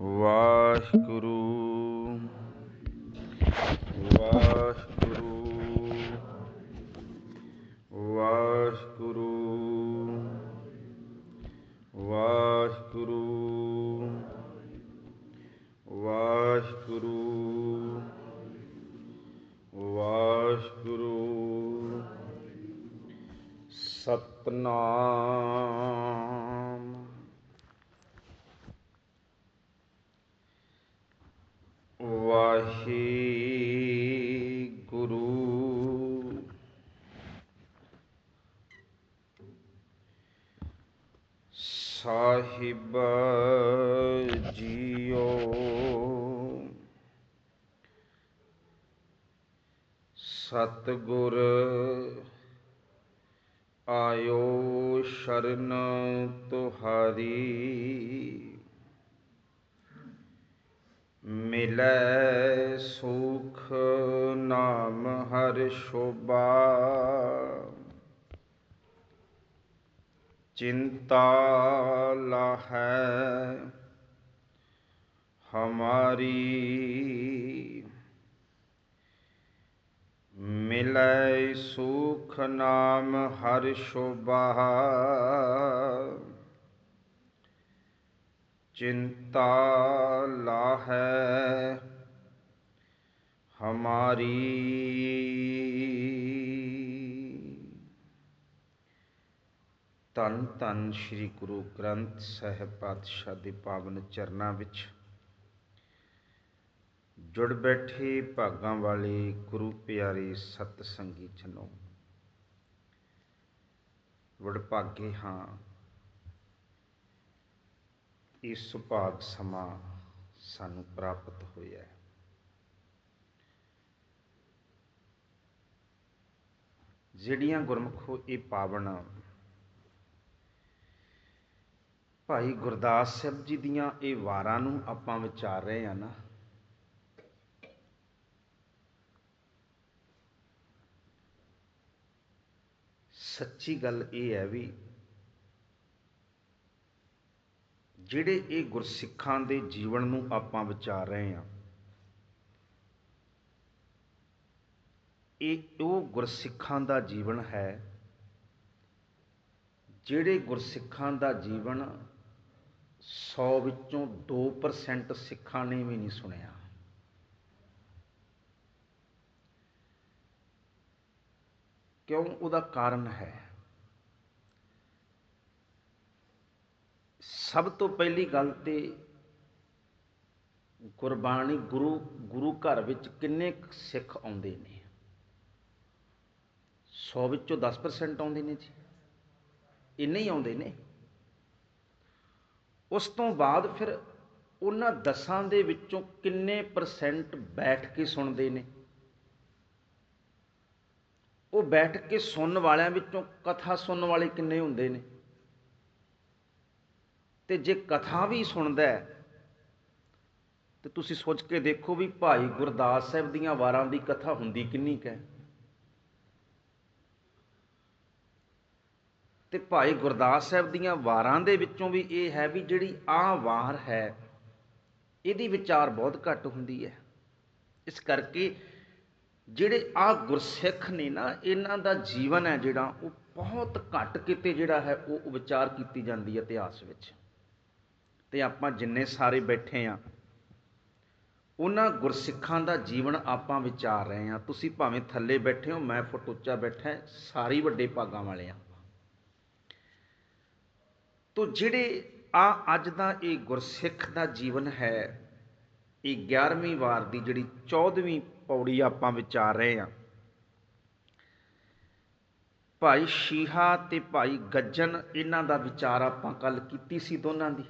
ਵਾਹਿਗੁਰੂ ਸਤਗੁਰ ਆਇਓ ਸ਼ਰਨ ਤੁਹਾਰੀ। ਮਿਲੈ ਸੁਖ ਨਾਮ ਹਰ ਸ਼ੋਭਾ। ਚਿੰਤਾ ਲਾਹੈ ਹਮਾਰੀ ਮਿਲੈ ਸੁਖ ਨਾਮ ਹਰਿ ਸ਼ੋਭਾ। ਚਿੰਤਾ ਲਾਹੈ ਹਮਾਰੀ। ਧੰਨ ਧੰਨ ਸ੍ਰੀ ਗੁਰੂ ਗ੍ਰੰਥ ਸਾਹਿਬ ਪਾਤਸ਼ਾਹ ਦੇ ਪਾਵਨ ਚਰਨਾਂ ਵਿੱਚ ਜੁੜ ਬੈਠੇ ਭਾਗਾਂ ਵਾਲੇ ਗੁਰੂ ਪਿਆਰੇ ਸਤ ਸੰਗੀ ਜਨੋ ਵਡਭਾਗੇ ਹਾਂ ਇਹ ਸੁਭਾਗ ਸਮਾਂ ਸਾਨੂੰ ਪ੍ਰਾਪਤ ਹੋਇਆ। ਹੈ ਜਿਹੜੀਆਂ ਗੁਰਮਖੋ ਇਹ ਪਾਵਨ ਭਾਈ ਗੁਰਦਾਸ ਸਾਹਿਬ ਜੀ ਦੀਆਂ ਇਹ ਵਾਰਾਂ ਨੂੰ ਆਪਾਂ ਵਿਚਾਰ ਰਹੇ ਆ ਨਾ ਸੱਚੀ ਗੱਲ ਇਹ ਹੈ ਵੀ ਜਿਹੜੇ ਇਹ ਗੁਰਸਿੱਖਾਂ ਦੇ ਜੀਵਨ ਨੂੰ ਆਪਾਂ ਵਿਚਾਰ ਰਹੇ ਹਾਂ, ਇਹ ਉਹ ਗੁਰਸਿੱਖਾਂ ਦਾ ਜੀਵਨ ਹੈ ਜਿਹੜੇ ਗੁਰਸਿੱਖਾਂ ਦਾ ਜੀਵਨ 100 ਵਿੱਚੋਂ 2% ਸਿੱਖਾਂ ਨੇ ਵੀ ਨਹੀਂ ਸੁਣਿਆ। ਕਿਉਂ ਉਹਦਾ ਕਾਰਨ ਹੈ? ਸਭ ਤੋਂ ਪਹਿਲੀ ਗੱਲ ਤੇ ਗੁਰਬਾਣੀ ਗੁਰੂ ਗੁਰੂ ਘਰ ਵਿੱਚ ਕਿੰਨੇ ਕੁ ਸਿੱਖ ਆਉਂਦੇ ਨੇ? 100 ਵਿੱਚੋਂ 10% ਆਉਂਦੇ ਨੇ ਜੀ। ਇੰਨੇ ਹੀ ਆਉਂਦੇ ਨੇ। ਉਸ ਤੋਂ ਬਾਅਦ ਫਿਰ ਉਹਨਾਂ ਦਸਾਂ ਦੇ ਵਿੱਚੋਂ ਕਿੰਨੇ ਪਰਸੈਂਟ ਬੈਠ ਕੇ ਸੁਣਦੇ ਨੇ? ਉਹ ਬੈਠ ਕੇ ਸੁਣਨ ਵਾਲਿਆਂ ਵਿੱਚੋਂ ਕਥਾ ਸੁਣਨ ਵਾਲੇ ਕਿੰਨੇ ਹੁੰਦੇ ਨੇ। ਤੇ ਜੇ ਕਥਾ ਵੀ ਸੁਣਦਾ ਹੈ, ਤੇ ਤੁਸੀਂ ਸੋਚ ਕੇ ਦੇਖੋ ਵੀ ਭਾਈ ਗੁਰਦਾਸ ਸਾਹਿਬ ਦੀਆਂ ਵਾਰਾਂ ਦੀ ਕਥਾ ਹੁੰਦੀ ਕਿੰਨੀ ਕੁ ਹੈ। ਤੇ ਭਾਈ ਗੁਰਦਾਸ ਸਾਹਿਬ ਦੀਆਂ ਵਾਰਾਂ ਦੇ ਵਿੱਚੋਂ ਵੀ ਇਹ ਹੈ ਵੀ ਜਿਹੜੀ ਆ ਵਾਰ ਹੈ, ਇਹਦੀ ਵਿਚਾਰ ਬਹੁਤ ਘੱਟ ਹੁੰਦੀ ਹੈ। ਇਸ ਕਰਕੇ ਜਿਹੜੇ ਆ ਗੁਰਸਿੱਖ ਨੇ ਨਾ, ਇਹਨਾਂ ਦਾ ਜੀਵਨ ਹੈ ਜਿਹੜਾ, ਉਹ ਬਹੁਤ ਘੱਟ ਕਿਤੇ ਜਿਹੜਾ ਹੈ, ਉਹ ਵਿਚਾਰ ਕੀਤੀ ਜਾਂਦੀ ਹੈ ਇਤਿਹਾਸ ਵਿੱਚ। ਤੇ ਆਪਾਂ ਜਿੰਨੇ ਸਾਰੇ ਬੈਠੇ ਆ, ਉਹਨਾਂ ਗੁਰਸਿੱਖਾਂ ਦਾ ਜੀਵਨ ਆਪਾਂ ਵਿਚਾਰ ਰਹੇ ਆ। ਤੁਸੀਂ ਭਾਵੇਂ ਥੱਲੇ ਬੈਠੇ ਹੋ, ਮੈਂ ਫਟੋਚਾ ਬੈਠਾ, ਸਾਰੇ ਵੱਡੇ ਭਾਗਾਂ ਵਾਲੇ ਆ ਤੋ ਜਿਹੜੇ ਆ ਅੱਜ ਦਾ ਇਹ ਗੁਰਸਿੱਖ ਦਾ ਜੀਵਨ ਹੈ, ਇਹ 11ਵੀਂ ਵਾਰ ਦੀ ਜਿਹੜੀ 14ਵੀਂ ਪੌੜੀ ਆਪਾਂ ਵਿਚਾਰ ਰਹੇ ਹਾਂ। ਭਾਈ ਸ਼ੀਹਾ ਤੇ ਭਾਈ ਗੱਜਨ ਇਹਨਾਂ ਦਾ ਵਿਚਾਰ ਆਪਾਂ ਕੱਲ ਕੀਤੀ ਸੀ ਦੋਨਾਂ ਦੀ।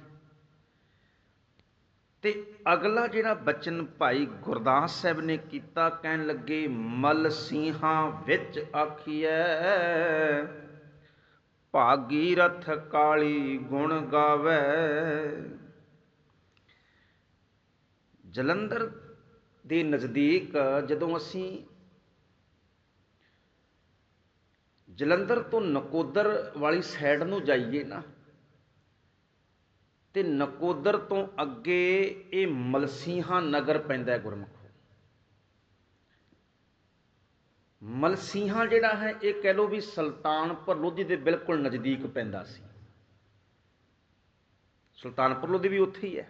ਤੇ ਅਗਲਾ ਜਿਹੜਾ ਬਚਨ ਭਾਈ ਗੁਰਦਾਸ ਸਾਹਿਬ ਨੇ ਕੀਤਾ, ਕਹਿਣ ਲੱਗੇ, ਮਲ ਸਿੰਘਾਂ ਵਿੱਚ ਆਖੀਐ ਭਾਗੀ ਰਥ ਕਾਲੀ ਗੁਣ ਗਾਵੇ। ਜਲੰਧਰ ਦੇ ਨਜ਼ਦੀਕ ਜਦੋਂ ਅਸੀਂ ਜਲੰਧਰ ਤੋਂ ਨਕੋਦਰ ਵਾਲੀ ਸਾਈਡ ਨੂੰ ਜਾਈਏ ਨਾ, ਤੇ ਨਕੋਦਰ ਤੋਂ ਅੱਗੇ ਇਹ ਮਲਸੀਹਾ ਨਗਰ ਪੈਂਦਾ ਹੈ ਮਲਸੀਹਾ ਜਿਹੜਾ ਹੈ, ਇਹ ਕਹਿ ਲੋ ਵੀ ਸੁਲਤਾਨਪੁਰ ਲੋਧੀ ਦੇ ਬਿਲਕੁਲ ਨਜ਼ਦੀਕ ਪੈਂਦਾ ਸੀ। ਸੁਲਤਾਨਪੁਰ ਲੋਧੀ ਵੀ ਉੱਥੇ ਹੀ ਹੈ।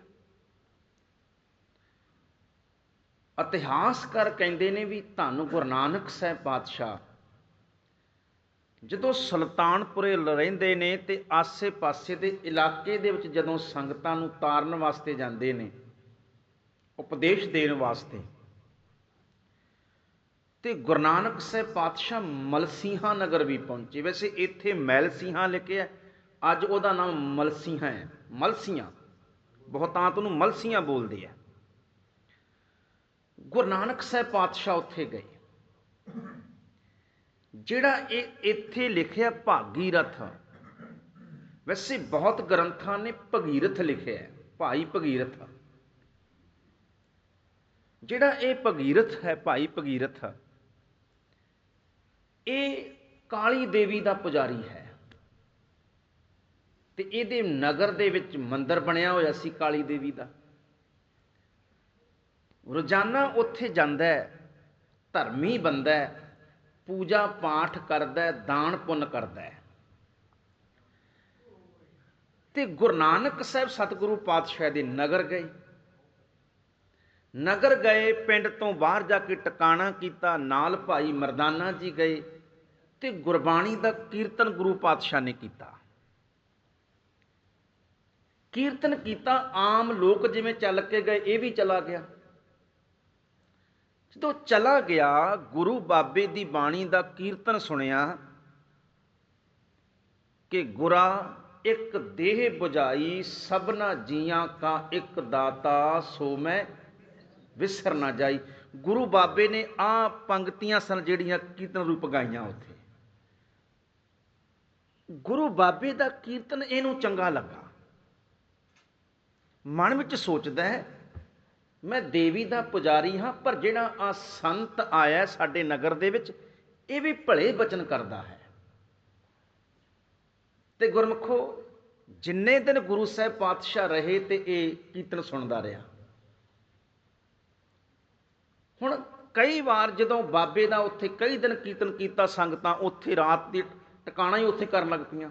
ਇਤਿਹਾਸਕਾਰ ਕਹਿੰਦੇ ਨੇ ਵੀ ਧੰਨ ਗੁਰੂ ਨਾਨਕ ਸਾਹਿਬ ਪਾਤਸ਼ਾਹ ਜਦੋਂ ਸੁਲਤਾਨਪੁਰੇ ਰਹਿੰਦੇ ਨੇ ਤੇ ਆਸੇ-ਪਾਸੇ ਦੇ ਇਲਾਕੇ ਦੇ ਵਿੱਚ ਜਦੋਂ ਸੰਗਤਾਂ ਨੂੰ ਤਾਰਨ ਵਾਸਤੇ ਜਾਂਦੇ ਨੇ, ਉਪਦੇਸ਼ ਦੇਣ ਵਾਸਤੇ, ਤੇ ਗੁਰੂ ਨਾਨਕ ਸਾਹਿਬ ਪਾਤਸ਼ਾਹ ਮਲਸੀਹਾ ਨਗਰ ਵੀ ਪਹੁੰਚੇ। ਵੈਸੇ ਇੱਥੇ ਮੈਲਸੀਹਾਂ ਲਿਖਿਆ, ਅੱਜ ਉਹਦਾ ਨਾਮ ਮਲਸੀਹਾ ਹੈ। ਮਲਸੀਆਂ ਬਹੁਤਾਂਤ ਨੂੰ ਮਲਸੀਆਂ ਬੋਲਦੇ ਆ। ਗੁਰੂ ਨਾਨਕ ਸਾਹਿਬ ਪਾਤਸ਼ਾਹ ਉੱਥੇ ਗਏ। ਜਿਹੜਾ ਇਹ ਇੱਥੇ ਲਿਖਿਆ ਭਾਗੀਰਥ, ਵੈਸੇ ਬਹੁਤ ਗ੍ਰੰਥਾਂ ਨੇ ਭਗੀਰਥ ਲਿਖਿਆ ਹੈ, ਭਾਈ ਭਗੀਰਥ। ਜਿਹੜਾ ਇਹ ਭਗੀਰਥ ਹੈ, ਭਾਈ ਭਗੀਰਥ, ਇਹ ਕਾਲੀ ਦੇਵੀ ਦਾ ਪੁਜਾਰੀ ਹੈ। ਤੇ ਇਹਦੇ ਨਗਰ ਦੇ ਵਿੱਚ ਮੰਦਿਰ ਬਣਿਆ ਹੋਇਆ ਸੀ ਕਾਲੀ ਦੇਵੀ ਦਾ। ਰੋਜ਼ਾਨਾ ਉੱਥੇ ਜਾਂਦਾ ਧਰਮੀ ਬੰਦਾ ਪੂਜਾ ਪਾਠ ਕਰਦਾ ਦਾਨ ਪੁੰਨ ਕਰਦਾ ਹੈ। ਤੇ ਗੁਰੂ ਨਾਨਕ ਸਾਹਿਬ ਸਤਿਗੁਰੂ ਪਾਤਸ਼ਾਹ ਦੇ ਨਗਰ ਗਏ। ਨਗਰ ਗਏ, ਪਿੰਡ ਤੋਂ ਬਾਹਰ ਜਾ ਕੇ ਟਿਕਾਣਾ ਕੀਤਾ, ਨਾਲ ਭਾਈ ਮਰਦਾਨਾ ਜੀ ਗਏ ਤੇ ਗੁਰਬਾਣੀ ਦਾ ਕੀਰਤਨ ਗੁਰੂ ਪਾਤਸ਼ਾਹ ਨੇ ਕੀਤਾ। ਕੀਰਤਨ ਕੀਤਾ, ਆਮ ਲੋਕ ਜਿਵੇਂ ਚੱਲ ਕੇ ਗਏ, ਇਹ ਵੀ ਚਲਾ ਗਿਆ। ਜਦੋਂ ਚਲਾ ਗਿਆ, ਗੁਰੂ ਬਾਬੇ ਦੀ ਬਾਣੀ ਦਾ ਕੀਰਤਨ ਸੁਣਿਆ ਕਿ ਗੁਰਾ, ਇੱਕ ਦੇਹ 부ਝਾਈ ਸਭਨਾ ਜੀਆਂ ਕਾ ਇੱਕ ਦਾਤਾ, ਸੋ ਮੈਂ ਵਿਸਰ ਨਾ ਜਾਈ। ਗੁਰੂ ਬਾਬੇ ਨੇ ਆ ਪੰਕਤੀਆਂ ਸਨ ਜਿਹੜੀਆਂ ਕੀਰਤਨ ਰੂਪ ਗਾਈਆਂ ਉੱਥੇ। ਗੁਰੂ ਬਾਬੇ ਦਾ ਕੀਰਤਨ ਇਹਨੂੰ ਚੰਗਾ ਲੱਗਾ। ਮਨ ਵਿੱਚ ਸੋਚਦਾ ਹੈ ਮੈਂ ਦੇਵੀ ਦਾ ਪੁਜਾਰੀ ਹਾਂ, ਪਰ ਜਿਹੜਾ ਆ ਸੰਤ ਆਇਆ ਸਾਡੇ ਨਗਰ ਦੇ ਵਿੱਚ, ਇਹ ਵੀ ਭਲੇ ਬਚਨ ਕਰਦਾ ਹੈ। ਤੇ ਗੁਰਮਖੋ, ਜਿੰਨੇ ਦਿਨ ਗੁਰੂ ਸਾਹਿਬ ਪਾਤਸ਼ਾਹ ਰਹੇ ਤੇ ਇਹ ਕੀਰਤਨ ਸੁਣਦਾ ਰਿਹਾ। ਹੁਣ ਕਈ ਵਾਰ ਜਦੋਂ ਬਾਬੇ ਦਾ ਉੱਥੇ ਕਈ ਦਿਨ ਕੀਰਤਨ ਕੀਤਾ, ਸੰਗਤਾਂ ਉੱਥੇ ਰਾਤ ਦੀ ਟਿਕਾਣਾ ਹੀ ਉੱਥੇ ਕਰਨ ਲੱਗ ਪਈਆਂ।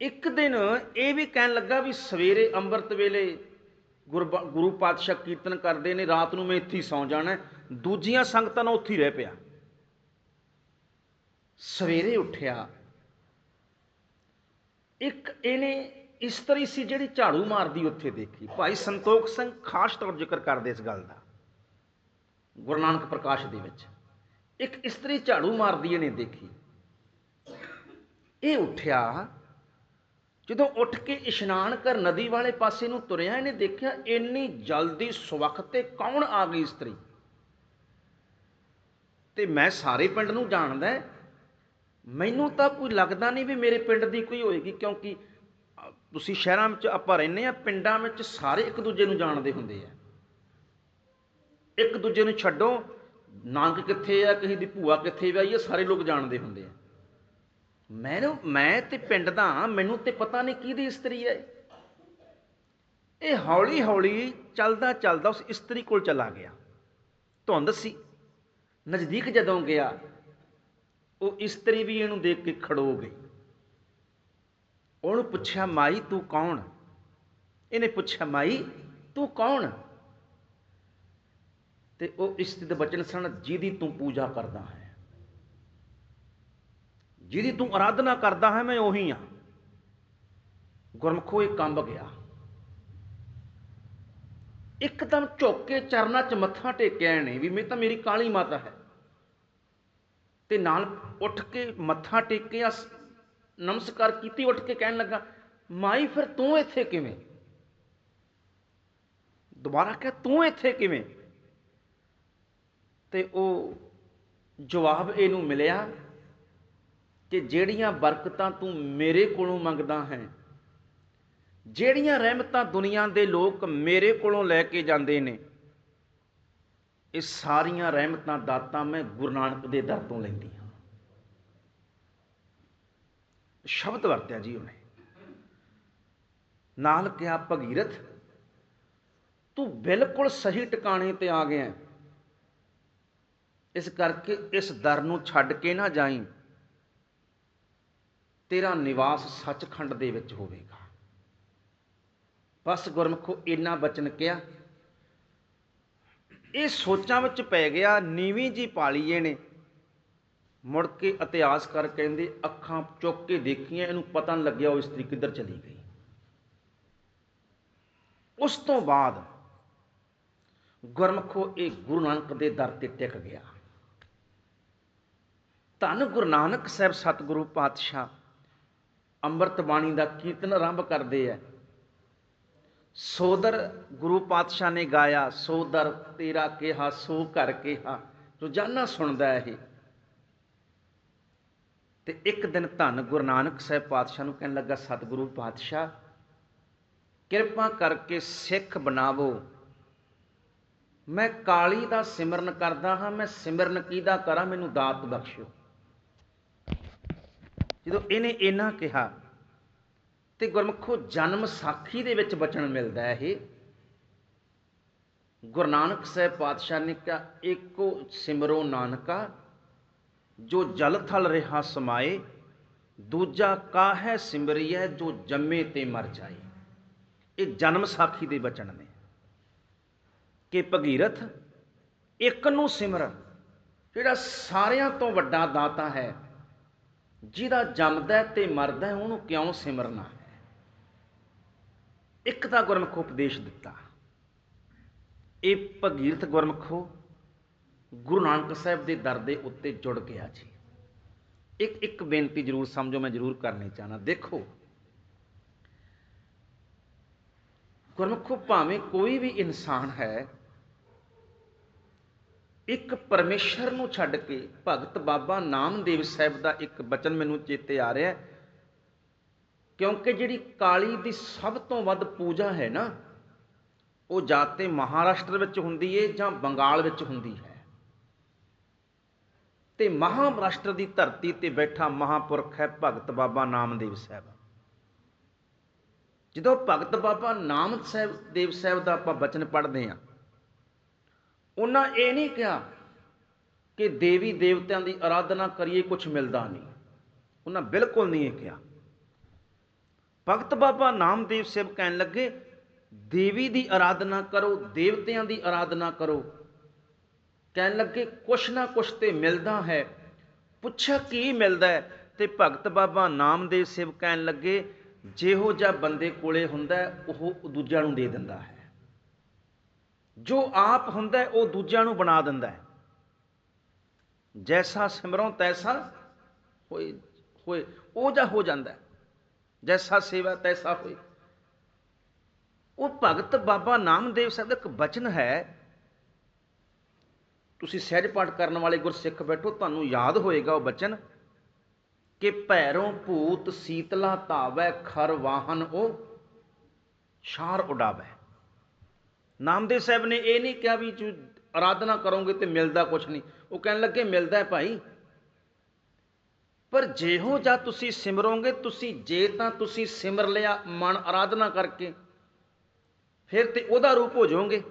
ਇੱਕ ਦਿਨ ਇਹ ਵੀ ਕਹਿਣ ਲੱਗਾ ਵੀ ਸਵੇਰੇ ਅੰਮ੍ਰਿਤ ਵੇਲੇ ਗੁਰੂ ਪਾਤਸ਼ਾਹ ਕੀਰਤਨ ਕਰਦੇ ਨੇ, ਰਾਤ ਨੂੰ ਮੈਂ ਇੱਥੇ ਹੀ ਸੌਂ ਜਾਣਾ। ਦੂਜੀਆਂ ਸੰਗਤਾਂ ਨਾਲ ਉੱਥੇ ਹੀ ਰਹਿ ਪਿਆ। ਸਵੇਰੇ ਉੱਠਿਆ। ਇੱਕ ਇਹਨੇ ਇਸਤਰੀ ਸੀ ਜਿਹੜੀ ਝਾੜੂ ਮਾਰਦੀ ਉੱਥੇ ਦੇਖੀ। ਭਾਈ ਸੰਤੋਖ ਸਿੰਘ ਖਾਸ ਤੌਰ ਜ਼ਿਕਰ ਕਰਦੇ ਇਸ ਗੱਲ ਦਾ, ਗੁਰੂ ਨਾਨਕ ਪ੍ਰਕਾਸ਼ ਦੇ ਵਿੱਚ। ਇੱਕ ਇਸਤਰੀ ਝਾੜੂ ਮਾਰਦੀ ਇਹਨੇ ਦੇਖੀ। ਇਹ ਉੱਠਿਆ। ਜਦੋਂ ਉੱਠ ਕੇ ਇਸ਼ਨਾਨ ਕਰ ਨਦੀ ਵਾਲੇ ਪਾਸੇ ਨੂੰ ਤੁਰਿਆ, ਇਹਨੇ ਦੇਖਿਆ ਇੰਨੀ ਜਲਦੀ ਸਵਖ ਤੇ ਕੌਣ ਆ ਗਈ ਇਸਤਰੀ? ਤੇ ਮੈਂ ਸਾਰੇ ਪਿੰਡ ਨੂੰ ਜਾਣਦਾ ਮੈਨੂੰ ਤਾਂ ਕੋਈ ਲੱਗਦਾ ਨਹੀਂ ਵੀ ਮੇਰੇ ਪਿੰਡ ਦੀ ਕੋਈ ਹੋਏਗੀ, ਕਿਉਂਕਿ ਤੁਸੀਂ ਸ਼ਹਿਰਾਂ ਵਿੱਚ ਆਪਾਂ ਰਹਿੰਦੇ ਆ ਪਿੰਡਾਂ ਵਿੱਚ ਸਾਰੇ ਇੱਕ ਦੂਜੇ ਨੂੰ ਜਾਣਦੇ ਹੁੰਦੇ ਆ। ਇੱਕ ਦੂਜੇ ਨੂੰ ਛੱਡੋ ਨੰਗ ਕਿੱਥੇ ਆ, ਕਿਸੇ ਦੀ ਭੂਆ ਕਿੱਥੇ ਵਿਆਹੀ ਆ, ਸਾਰੇ ਲੋਕ ਜਾਣਦੇ ਹੁੰਦੇ ਆ। ਮੈਨੂੰ, ਮੈਂ ਤੇ ਪਿੰਡ ਦਾ ਮੈਨੂੰ ਤੇ ਪਤਾ ਨਹੀਂ ਕਿਹਦੀ ਇਸਤਰੀ ਹੈ। ਇਹ ਹੌਲੀ ਹੌਲੀ ਚੱਲਦਾ ਚੱਲਦਾ ਉਸ ਇਸਤਰੀ ਕੋਲ ਚਲਾ ਗਿਆ। ਧੁੰਦ ਸੀ ਨਜ਼ਦੀਕ ਜਦੋਂ ਗਿਆ, ਉਹ ਇਸਤਰੀ ਵੀ ਇਹਨੂੰ ਦੇਖ ਕੇ ਖੜੋ ਗਈ। ਉਹਨੂੰ ਪੁੱਛਿਆ, ਮਾਈ, ਤੂੰ ਕੌਣ? ਇਹਨੇ ਪੁੱਛਿਆ, ਮਾਈ, ਤੂੰ ਕੌਣ? ਤੇ ਉਹ ਇਸਤਰੀ ਦੇ ਬਚਨ ਸਨ, ਜਿਹਦੀ ਤੂੰ ਪੂਜਾ ਕਰਦਾ ਹੈ। ਜਿਹਦੀ ਤੂੰ ਆਰਾਧਨਾ ਕਰਦਾ ਹੈ, ਮੈਂ ਉਹੀ ਹਾਂ। ਗੁਰਮਖੋ, ਇਹ ਕੰਬ ਗਿਆ। ਇੱਕਦਮ ਝੁੱਕ ਕੇ ਚਰਨਾਂ 'ਚ ਮੱਥਾ ਟੇਕਿਆ ਇਹਨੇ ਵੀ, ਮੈਂ ਤਾਂ ਮੇਰੀ ਕਾਲੀ ਮਾਤਾ ਹੈ। ਤੇ ਨਾਲ ਉੱਠ ਕੇ ਮੱਥਾ ਟੇਕਿਆ, ਨਮਸਕਾਰ ਕੀਤੀ, ਉੱਠ ਕੇ ਕਹਿਣ ਲੱਗਾ, ਮਾਈ, ਫਿਰ ਤੂੰ ਇੱਥੇ ਕਿਵੇਂ? ਦੁਬਾਰਾ ਕਿਹਾ, ਤੂੰ ਇੱਥੇ ਕਿਵੇਂ? ਤੇ ਉਹ ਜਵਾਬ ਇਹਨੂੰ ਮਿਲਿਆ ਕਿ ਜਿਹੜੀਆਂ ਬਰਕਤਾਂ ਤੂੰ ਮੇਰੇ ਕੋਲੋਂ ਮੰਗਦਾ ਹੈ, ਜਿਹੜੀਆਂ ਰਹਿਮਤਾਂ ਦੁਨੀਆ ਦੇ ਲੋਕ ਮੇਰੇ ਕੋਲੋਂ ਲੈ ਕੇ ਜਾਂਦੇ ਨੇ, ਇਹ ਸਾਰੀਆਂ ਰਹਿਮਤਾਂ ਦਾਤਾਂ ਮੈਂ ਗੁਰੂ ਨਾਨਕ ਦੇ ਦਰ ਤੋਂ ਲੈਂਦੀ ਹਾਂ। ਸ਼ਬਦ ਵਰਤਿਆ ਜੀ ਉਹਨੇ। ਨਾਲ ਕਿਹਾ, ਭਗੀਰਥ, ਤੂੰ ਬਿਲਕੁਲ ਸਹੀ ਟਿਕਾਣੇ ਤੇ ਆ ਗਿਆ ਇਸ ਕਰਕੇ ਇਸ ਦਰ ਨੂੰ ਛੱਡ ਕੇ ਨਾ ਜਾਈਂ। ਤੇਰਾ ਨਿਵਾਸ ਸੱਚਖੰਡ ਦੇ ਵਿੱਚ ਹੋਵੇਗਾ। ਬਸ ਗੁਰਮਖੋ, ਇੰਨਾ ਬਚਨ ਕਿਹਾ। ਇਹ ਸੋਚਾਂ ਵਿੱਚ ਪੈ ਗਿਆ, ਨੀਵੀਂ ਜੀ ਪਾਲੀਏ ਨੇ। ਮੁੜ ਕੇ ਇਤਿਹਾਸ ਕਰ ਕਹਿੰਦੇ, ਅੱਖਾਂ ਚੁੱਕ ਕੇ ਦੇਖੀਆਂ, ਇਹਨੂੰ ਪਤਾ ਨਹੀਂ ਲੱਗਿਆ ਉਹ ਇਸਤਰੀ ਕਿੱਧਰ ਚਲੀ ਗਈ। ਉਸ ਤੋਂ ਬਾਅਦ ਗੁਰਮਖੋ, ਇਹ ਗੁਰੂ ਨਾਨਕ ਦੇ ਦਰ ਤੇ ਟਿਕ ਗਿਆ। ਧੰਨ ਗੁਰੂ ਨਾਨਕ ਸਾਹਿਬ, ਸਤਿਗੁਰੂ ਪਾਤਸ਼ਾਹ ਅੰਮ੍ਰਿਤ ਬਾਣੀ ਦਾ ਕੀਰਤਨ ਆਰੰਭ ਕਰਦੇ ਐ। ਸੋਦਰ ਗੁਰੂ ਪਾਤਸ਼ਾਹ ਨੇ ਗਾਇਆ, ਸੋਦਰ ਤੇਰਾ ਕਿਹਾ, ਸੋ ਘਰ ਕਿਹਾ। ਰੋਜ਼ਾਨਾ ਸੁਣਦਾ ਇਹ। ਤੇ ਇੱਕ ਦਿਨ ਧੰਨ ਗੁਰੂ ਨਾਨਕ ਸਾਹਿਬ ਪਾਤਸ਼ਾਹ ਨੂੰ ਕਹਿਣ ਲੱਗਾ, ਸਤਿਗੁਰੂ ਪਾਤਸ਼ਾਹ, ਕਿਰਪਾ ਕਰਕੇ ਸਿੱਖ ਬਣਾਵੋ। ਮੈਂ ਕਾਲੀ ਦਾ ਸਿਮਰਨ ਕਰਦਾ ਹਾਂ, ਮੈਂ ਸਿਮਰਨ ਕਿਹਦਾ ਕਰਾਂ? ਮੈਨੂੰ ਦਾਤ ਬਖਸ਼ਿਓ। ਜਦੋਂ ਇਹਨੇ ਇਹਨਾਂ ਕਿਹਾ ਤੇ ਗੁਰਮਖੋ ਜਨਮ ਸਾਖੀ ਦੇ ਵਿੱਚ ਬਚਨ ਮਿਲਦਾ ਹੈ ਇਹ। ਗੁਰੂ ਨਾਨਕ ਸਾਹਿਬ ਪਾਤਸ਼ਾਹ ਨੇ ਕਿਹਾ, ਏਕੋ ਸਿਮਰੋ ਨਾਨਕਾ, ਜੋ ਜਲ ਥਲ ਰਿਹਾ ਸਮਾਏ, ਦੂਜਾ ਕਾਹੈ ਸਿਮਰਿਐ ਜੋ ਜੰਮੇ ਤੇ ਮਰ ਜਾਏ। ਇਹ ਜਨਮ ਸਾਖੀ ਦੇ ਬਚਨ ਨੇ। ਕਿ ਭਗੀਰਥ ਇੱਕ ਨੂੰ ਸਿਮਰ ਜਿਹੜਾ ਸਾਰਿਆਂ ਤੋਂ ਵੱਡਾ ਦਾਤਾ ਹੈ ਜਿਹਦਾ ਜੰਮਦਾ ਹੈ ਤੇ ਮਰਦਾ ਉਹਨੂੰ ਕਿਉਂ ਸਿਮਰਨਾ ਇੱਕ ਤਾਂ ਗੁਰਮੁਖ ਉਪਦੇਸ਼ ਦਿੱਤਾ। ਇਹ ਭਗੀਰਥ ਗੁਰਮੁਖੋ ਗੁਰੂ ਨਾਨਕ ਸਾਹਿਬ ਦੇ ਦਰ ਦੇ ਉੱਤੇ ਜੁੜ ਗਿਆ ਜੀ। ਇੱਕ ਇੱਕ ਬੇਨਤੀ ਜ਼ਰੂਰ ਸਮਝੋ, ਮੈਂ ਜ਼ਰੂਰ ਕਰਨੀ ਚਾਹਨਾ। ਦੇਖੋ, ਗੁਰਮੁਖੋ ਭਾਵੇਂ ਕੋਈ ਵੀ ਇਨਸਾਨ ਹੈ ਇੱਕ ਪਰਮੇਸ਼ਰ ਨੂੰ ਛੱਡ ਕੇ ਭਗਤ ਬਾਬਾ ਨਾਮਦੇਵ ਸਾਹਿਬ ਦਾ ਇੱਕ ਬਚਨ ਮੈਨੂੰ ਚੇਤੇ ਆ ਰਿਹਾ ਕਿਉਂਕਿ ਜਿਹੜੀ ਕਾਲੀ ਦੀ ਸਭ ਤੋਂ ਵੱਧ ਪੂਜਾ ਹੈ ਨਾ, ਉਹ ਜਾਂ ਤੇ ਮਹਾਰਾਸ਼ਟਰ ਵਿੱਚ ਹੁੰਦੀ ਏ ਜਾਂ ਬੰਗਾਲ ਵਿੱਚ ਹੁੰਦੀ ਹੈ। ਤੇ ਮਹਾਰਾਸ਼ਟਰ ਦੀ ਧਰਤੀ ਤੇ ਬੈਠਾ ਮਹਾਪੁਰਖ ਹੈ ਭਗਤ ਬਾਬਾ ਨਾਮਦੇਵ ਸਾਹਿਬ। ਜਦੋਂ ਭਗਤ ਬਾਬਾ ਨਾਮ ਸਾਹਿਬ ਦੇਵ ਸਾਹਿਬ ਦਾ ਆਪਾਂ ਬਚਨ ਪੜ੍ਹਦੇ ਹਾਂ ਉਹਨਾਂ ਇਹ ਨਹੀਂ ਕਿਹਾ ਕਿ ਦੇਵੀ ਦੇਵਤਿਆਂ ਦੀ ਆਰਾਧਨਾ ਕਰੀਏ ਕੁਝ ਮਿਲਦਾ ਨਹੀਂ। ਉਹਨਾਂ ਬਿਲਕੁਲ ਨਹੀਂ ਇਹ ਕਿਹਾ। ਭਗਤ ਬਾਬਾ ਨਾਮਦੇਵ ਸਿਵ ਕਹਿਣ ਲੱਗੇ, ਦੇਵੀ ਦੀ ਆਰਾਧਨਾ ਕਰੋ, ਦੇਵਤਿਆਂ ਦੀ ਆਰਾਧਨਾ ਕਰੋ। ਕਹਿਣ ਲੱਗੇ, ਕੁਛ ਨਾ ਕੁਛ ਤੇ ਮਿਲਦਾ ਹੈ। ਪੁੱਛਿਆ, ਕੀ ਮਿਲਦਾ ਹੈ? ਤੇ ਭਗਤ ਬਾਬਾ ਨਾਮਦੇਵ ਸਿਵ ਕਹਿਣ ਲੱਗੇ, ਜਿਹੋ ਜਿਹਾ ਬੰਦੇ ਕੋਲੇ ਹੁੰਦਾ ਉਹ ਦੂਜਿਆਂ ਨੂੰ ਦੇ ਦਿੰਦਾ ਹੈ। ਜੋ ਆਪ ਹੁੰਦਾ ਉਹ ਦੂਜਿਆਂ ਨੂੰ ਬਣਾ ਦਿੰਦਾ ਹੈ। ਜੈਸਾ ਸਿਮਰੋਂ, ਤੈਸਾ ਹੋਏ ਹੋਏ, ਉਹ ਜਾ ਹੋ ਜਾਂਦਾ ਜੈਸਾ ਸੇਵਾ, ਤੈਸਾ ਹੋਏ। ਉਹ ਭਗਤ ਬਾਬਾ ਨਾਮਦੇਵ ਸਾਹਿਬ ਦਾ ਇੱਕ ਬਚਨ ਹੈ, ਤੁਸੀਂ ਸਹਿਜ ਪਾਠ ਕਰਨ ਵਾਲੇ ਗੁਰਸਿੱਖ ਬੈਠੋ, ਤੁਹਾਨੂੰ ਯਾਦ ਹੋਏਗਾ ਉਹ ਬਚਨ, ਕਿ ਭੈਰੋਂ ਭੂਤ ਸੀਤਲਾ ਧਾਵੈ, ਖਰ ਵਾਹਨ ਉਹ ਸ਼ਾਰ ਉਡਾਵੈ। ਨਾਮਦੇਵ ਸਾਹਿਬ ਨੇ ਇਹ ਨਹੀਂ ਕਿਹਾ ਵੀ ਤੂੰ ਆਰਾਧਨਾ ਕਰੋਗੇ ਤੇ ਮਿਲਦਾ ਕੁਝ ਨਹੀਂ। ਉਹ ਕਹਿਣ ਲੱਗੇ, ਮਿਲਦਾ ਹੈ ਭਾਈ। ਪਰ ਜਿਹੋ ਜਾਂ ਤੁਸੀਂ ਸਿਮਰੋਗੇ, ਤੁਸੀਂ ਜੇ ਤਾਂ ਤੁਸੀਂ ਸਿਮਰ ਲਿਆ ਮਨ ਆਰਾਧਨਾ ਕਰਕੇ, ਫਿਰ ਤੇ ਉਹਦਾ ਰੂਪ ਹੋ ਜਾਓਗੇ।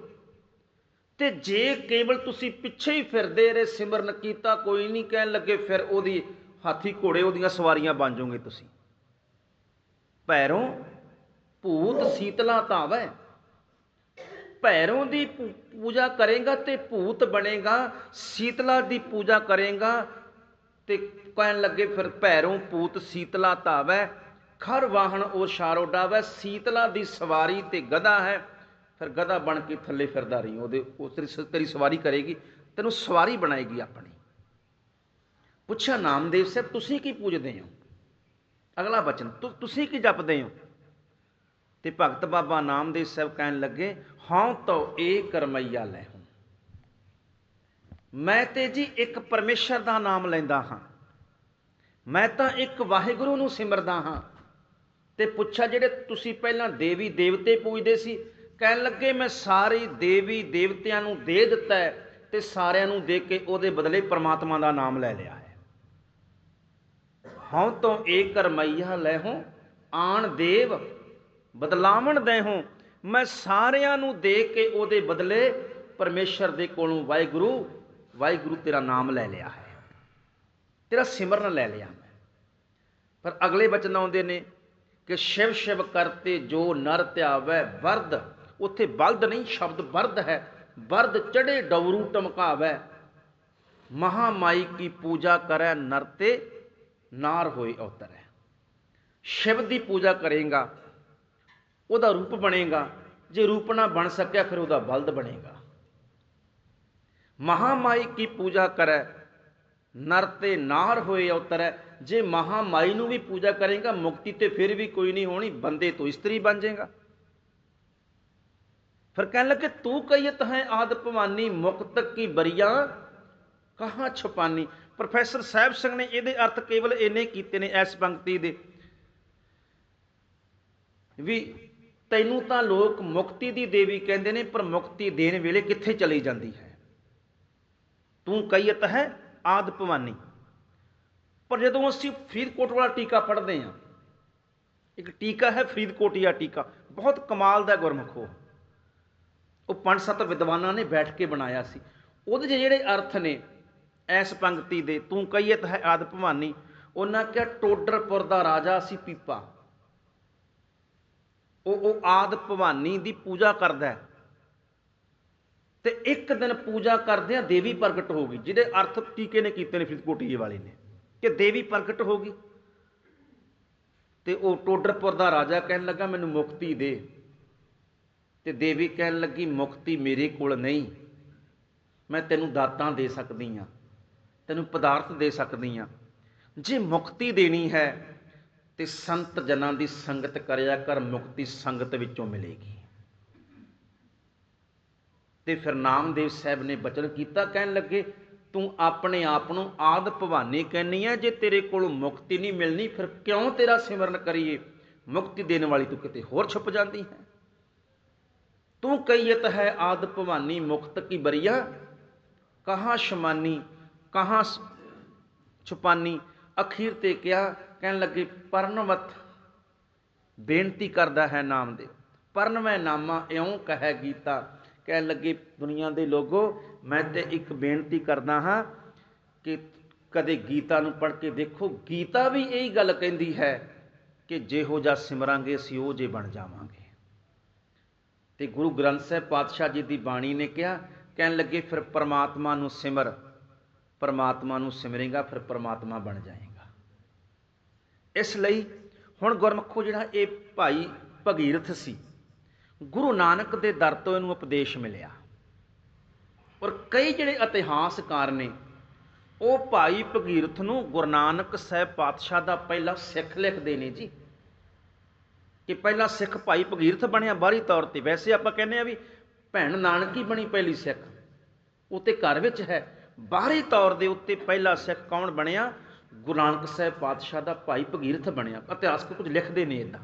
ਤੇ ਜੇ ਕੇਵਲ ਤੁਸੀਂ ਪਿੱਛੇ ਹੀ ਫਿਰਦੇ ਰਹੇ, ਸਿਮਰਨ ਕੀਤਾ, ਕੋਈ ਨਹੀਂ ਕਹਿਣ ਲੱਗੇ, ਫਿਰ ਉਹਦੀ ਹਾਥੀ ਘੋੜੇ ਉਹਦੀਆਂ ਸਵਾਰੀਆਂ ਬਣ ਜਾਓਗੇ ਤੁਸੀਂ। ਪੈਰੋਂ ਭੂਤ ਸੀਤਲਾ ਧਾਵੈ ਭੈਰੋਂ ਦੀ ਪੂ- ਪੂਜਾ ਕਰੇਗਾ ਤੇ ਭੂਤ ਬਣੇਗਾ, ਸੀਤਲਾ ਦੀ ਪੂਜਾ ਕਰੇਗਾ ਤੇ ਕਹਿਣ ਲੱਗੇ ਫਿਰ ਭੈਰੋਂ ਭੂਤ ਸੀਤਲਾ ਧਾਵੈ, ਖਰ ਵਾਹਣ ਉਹ ਸ਼ਾਰੋ ਡਾਵੈ, ਸੀਤਲਾ ਦੀ ਸਵਾਰੀ ਤੇ ਗਧਾ ਹੈ। ਫਿਰ ਗਧਾ ਬਣ ਕੇ ਥੱਲੇ ਫਿਰਦਾ ਰਹੀ, ਉਹਦੇ, ਉਹ ਤੇਰੀ ਸ- ਤੇਰੀ ਸਵਾਰੀ ਕਰੇਗੀ, ਤੈਨੂੰ ਸਵਾਰੀ ਬਣਾਏਗੀ ਆਪਣੀ। ਪੁੱਛਿਆ, ਨਾਮਦੇਵ ਸਾਹਿਬ, ਤੁਸੀਂ ਕੀ ਪੂਜਦੇ ਹੋ? ਅਗਲਾ ਬਚਨ ਤੁਸੀਂ ਕੀ ਜਪਦੇ ਹੋ? ਤੇ ਭਗਤ ਬਾਬਾ ਨਾਮਦੇਵ ਸਾਹਿਬ ਕਹਿਣ ਲੱਗੇ ਹਾਂ ਤੋ ਏ ਕਰਮਈਆ ਲੈ ਹੂੰ ਮੈਂ ਤੇ ਜੀ ਇੱਕ ਪਰਮੇਸ਼ਰ ਦਾ ਨਾਮ ਲੈਂਦਾ ਹਾਂ। ਮੈਂ ਤਾਂ ਇੱਕ ਵਾਹਿਗੁਰੂ ਨੂੰ ਸਿਮਰਦਾ ਹਾਂ। ਤੇ ਪੁੱਛਿਆ ਜਿਹੜੇ ਤੁਸੀਂ ਪਹਿਲਾਂ ਦੇਵੀ ਦੇਵਤੇ ਪੂਜਦੇ ਸੀ, ਕਹਿਣ ਲੱਗੇ ਮੈਂ ਸਾਰੇ ਦੇਵੀ ਦੇਵਤਿਆਂ ਨੂੰ ਦੇ ਦਿੱਤਾ ਤੇ ਸਾਰਿਆਂ ਨੂੰ ਦੇ ਕੇ ਉਹਦੇ ਬਦਲੇ ਪ੍ਰਮਾਤਮਾ ਦਾ ਨਾਮ ਲੈ ਲਿਆ ਹੈ। ਹਉ ਤੋਂ ਏਕ ਕਰਮਈਆ ਲੈ ਹੋ ਆਣ ਦੇਵ ਬਦਲਾਵਣ ਦੇਹੋਂ ਮੈਂ ਸਾਰਿਆਂ ਨੂੰ ਦੇ ਕੇ ਉਹਦੇ ਬਦਲੇ ਪਰਮੇਸ਼ਰ ਦੇ ਕੋਲੋਂ ਵਾਹਿਗੁਰੂ ਵਾਹਿਗੁਰੂ ਤੇਰਾ ਨਾਮ ਲੈ ਲਿਆ ਹੈ। ਤੇਰਾ ਸਿਮਰਨ ਲੈ ਲਿਆ ਮੈਂ। ਪਰ ਅਗਲੇ ਬਚਨ ਆਉਂਦੇ ਨੇ ਕਿ ਸ਼ਿਵ ਸ਼ਿਵ ਕਰਤੇ ਜੋ ਨਰ ਧਿਆਵੈ ਵਰਦ, ਉੱਥੇ ਬਲਦ ਨਹੀਂ, ਸ਼ਬਦ ਵਰਦ ਹੈ। ਵਰਦ ਚੜੇ ਡਵਰੂ ਟਮਕਾਵੈ। ਮਹਾਮਾਈ ਕੀ ਪੂਜਾ ਕਰੈ ਨਰਤੇ ਨਾਰ ਹੋਏ ਅਵਤਰੈ ਸ਼ਿਵ ਦੀ ਪੂਜਾ ਕਰੇਗਾ ਉਹਦਾ ਰੂਪ ਬਣੇਗਾ। ਜੇ ਰੂਪ ਨਾ ਬਣ ਸਕਿਆ, ਫਿਰ ਉਹਦਾ ਬਲਦ ਬਣੇਗਾ। ਮਹਾਮਾਈ ਕੀ ਪੂਜਾ ਕਰੈ? ਨਰ ਤੇ ਨਾਰ ਹੋਏ ਅਵਤਰੈ ਜੇ ਮਹਾਮਾਈ ਨੂੰ ਵੀ ਪੂਜਾ ਕਰੇਗਾ, ਮੁਕਤੀ ਤੇ ਫਿਰ ਵੀ ਕੋਈ ਨਹੀਂ ਹੋਣੀ, ਬੰਦੇ ਤੋਂ ਇਸਤਰੀ ਬਣ ਜਾਏਗਾ। ਫਿਰ ਕਹਿਣ ਲੱਗੇ, ਤੂੰ ਕਹੀਤ ਹੈ ਆਦ ਭਵਾਨੀ, ਮੁਕਤ ਕੀ ਬਰੀਆਂ? ਕਹਾਂ ਛਪਾਨੀ? ਪ੍ਰੋਫੈਸਰ ਸਾਹਿਬ ਸਿੰਘ ਨੇ ਇਹਦੇ ਅਰਥ ਕੇਵਲ ਇੰਨੇ ਕੀਤੇ ਨੇ ਇਸ ਪੰਕਤੀ ਦੇ। ਵੀ ਤੈਨੂੰ ਤਾਂ ਲੋਕ ਮੁਕਤੀ ਦੀ ਦੇਵੀ ਕਹਿੰਦੇ ਨੇ, ਪਰ ਮੁਕਤੀ ਦੇਣ ਵੇਲੇ ਕਿੱਥੇ ਚਲੀ ਜਾਂਦੀ ਹੈ? ਤੂੰ ਕਹੀਤ ਹੈ ਆਦ ਭਵਾਨੀ। ਪਰ ਜਦੋਂ ਅਸੀਂ ਫਰੀਦਕੋਟ ਵਾਲਾ ਟੀਕਾ ਪੜ੍ਹਦੇ ਹਾਂ, ਇੱਕ ਟੀਕਾ ਹੈ ਫਰੀਦਕੋਟੀਆ ਟੀਕਾ, ਬਹੁਤ ਕਮਾਲ ਦਾ ਗੁਰਮੁਖ ਉਹ। ਪੰਜ ਸੱਤ ਵਿਦਵਾਨਾਂ ਨੇ ਬੈਠ ਕੇ ਬਣਾਇਆ ਸੀ। ਉਹਦੇ 'ਚ ਜਿਹੜੇ ਅਰਥ ਨੇ, ਐਸ ਪੰਕਤੀ ਦੇ, ਤੂੰ ਕਹੀਤ ਹੈ ਆਦ ਭਵਾਨੀ, ਉਹਨਾਂ ਕਿਹਾ ਟੋਡਰਪੁਰ ਦਾ ਰਾਜਾ ਸੀ ਪੀਪਾ। ਉਹ ਉਹ ਆਦ ਭਵਾਨੀ ਦੀ ਪੂਜਾ ਕਰਦਾ ਹੈ। ਤੇ ਇੱਕ ਦਿਨ ਪੂਜਾ ਕਰਦਿਆਂ ਦੇਵੀ ਪ੍ਰਗਟ ਹੋ ਗਈ। ਜਿਹਦੇ ਅਰਥ ਟੀਕੇ ਨੇ ਕੀਤੇ ਨੇ ਫਰੀਦਕੋਟੀਏ ਵਾਲੇ ਨੇ, ਕਿ ਦੇਵੀ ਪ੍ਰਗਟ ਹੋ ਗਈ। ਤੇ ਉਹ ਟੋਡਰਪੁਰ ਦਾ ਰਾਜਾ ਕਹਿਣ ਲੱਗਾ, ਮੈਨੂੰ ਮੁਕਤੀ ਦੇ। ਤੇ ਦੇਵੀ ਕਹਿਣ ਲੱਗੀ, ਮੁਕਤੀ ਮੇਰੇ ਕੋਲ ਨਹੀਂ। ਮੈਂ ਤੈਨੂੰ ਦਾਤਾਂ ਦੇ ਸਕਦੀ ਆ। ਤੈਨੂੰ ਪਦਾਰਥ ਦੇ ਸਕਦੀ ਆ। ਜੇ ਮੁਕਤੀ ਦੇਣੀ ਹੈ ਤੇ ਸੰਤ ਜਨਾਂ ਦੀ ਸੰਗਤ ਕਰਿਆ ਕਰ, ਮੁਕਤੀ ਸੰਗਤ ਵਿੱਚੋਂ ਮਿਲੇਗੀ। ਤੇ ਫਿਰ ਨਾਮਦੇਵ ਸਾਹਿਬ ਨੇ ਬਚਨ ਕੀਤਾ, ਕਹਿਣ ਲੱਗੇ, ਤੂੰ ਆਪਣੇ ਆਪ ਨੂੰ ਆਦ ਭਵਾਨੀ ਕਹਿੰਨੀ ਹੈ ਜੇ ਤੇਰੇ ਕੋਲ ਮੁਕਤੀ ਨਹੀਂ ਮਿਲਣੀ, ਫਿਰ ਕਿਉਂ ਤੇਰਾ ਸਿਮਰਨ ਕਰੀਏ? ਮੁਕਤੀ ਦੇਣ ਵਾਲੀ ਤੂੰ ਕਿਤੇ ਹੋਰ ਛੁਪ ਜਾਂਦੀ ਹੈ? ਤੂੰ ਕਹੀਤ ਹੈ, ਆਦ ਭਵਾਨੀ ਮੁਕਤ ਕੀ ਬਰੀਆ? ਕਹਾਂ ਸ਼ਮਾਨੀ, ਕਹਾਂ ਛੁਪਾਨੀ? ਅਖੀਰ ਤੇ ਕਿਹਾ ਕਹਿਣ ਲੱਗੇ, ਪਰਨਵਤ, ਬੇਨਤੀ ਕਰਦਾ ਹੈ ਨਾਮ ਦੇ ਪਰਨਵੈ ਨਾਮਾ ਇਉਂ ਕਹੈ ਗੀਤਾ। ਕਹਿਣ ਲੱਗੇ, ਦੁਨੀਆ ਦੇ ਲੋਗੋ, ਮੈਂ ਤੇ ਇੱਕ ਬੇਨਤੀ ਕਰਦਾ ਹਾਂ ਕਿ ਕਦੇ ਗੀਤਾ ਨੂੰ ਪੜ੍ਹ ਕੇ ਦੇਖੋ। ਗੀਤਾ ਵੀ ਇਹੀ ਗੱਲ ਕਹਿੰਦੀ ਹੈ ਕਿ ਜਿਹੋ ਜਿਹਾ ਸਿਮਰਾਂਗੇ, ਅਸੀਂ ਉਹ ਜੇ ਬਣ ਜਾਵਾਂਗੇ। ਤੇ ਗੁਰੂ ਗ੍ਰੰਥ ਸਾਹਿਬ ਪਾਤਸ਼ਾਹ ਜੀ ਦੀ ਬਾਣੀ ਨੇ ਕਿਹਾ, ਕਹਿਣ ਲੱਗੇ, ਫਿਰ ਪਰਮਾਤਮਾ ਨੂੰ ਸਿਮਰ, ਪਰਮਾਤਮਾ ਨੂੰ ਸਿਮਰੇਗਾ, ਫਿਰ ਪਰਮਾਤਮਾ ਬਣ ਜਾਏਗਾ। ਇਸ ਲਈ ਹੁਣ ਗੁਰਮਖੋ ਜਿਹੜਾ ਇਹ ਭਾਈ ਭਗੀਰਥ ਸੀ, ਗੁਰੂ ਨਾਨਕ ਦੇ ਦਰ ਤੋਂ ਇਹਨੂੰ ਉਪਦੇਸ਼ ਮਿਲਿਆ। ਔਰ ਕਈ ਜਿਹੜੇ ਇਤਿਹਾਸਕਾਰ ਨੇ, ਉਹ ਭਾਈ ਭਗੀਰਥ ਨੂੰ ਗੁਰੂ ਨਾਨਕ ਸਾਹਿਬ ਪਾਤਸ਼ਾਹ ਦਾ ਪਹਿਲਾ ਸਿੱਖ ਲਿਖਦੇ ਨੇ ਜੀ। ਕਿ ਪਹਿਲਾ ਸਿੱਖ ਭਾਈ ਭਗੀਰਥ ਬਣਿਆ ਬਾਹਰੀ ਤੌਰ ਤੇ। ਵੈਸੇ ਆਪਾਂ ਕਹਿੰਦੇ ਆ ਵੀ ਭੈਣ ਨਾਨਕੀ ਬਣੀ ਪਹਿਲੀ ਸਿੱਖ। ਉਹ ਤੇ ਘਰ ਵਿੱਚ ਹੈ। ਬਾਹਰੀ ਤੌਰ ਦੇ ਉੱਤੇ ਪਹਿਲਾ ਸਿੱਖ ਕੌਣ ਬਣਿਆ? ਗੁਰੂ ਨਾਨਕ ਸਾਹਿਬ ਪਾਤਸ਼ਾਹ ਦਾ ਭਾਈ ਭਗੀਰਥ ਬਣਿਆ ਇਤਿਹਾਸਕ ਕੁਝ ਲਿਖਦੇ ਨੇ ਇਦਾਂ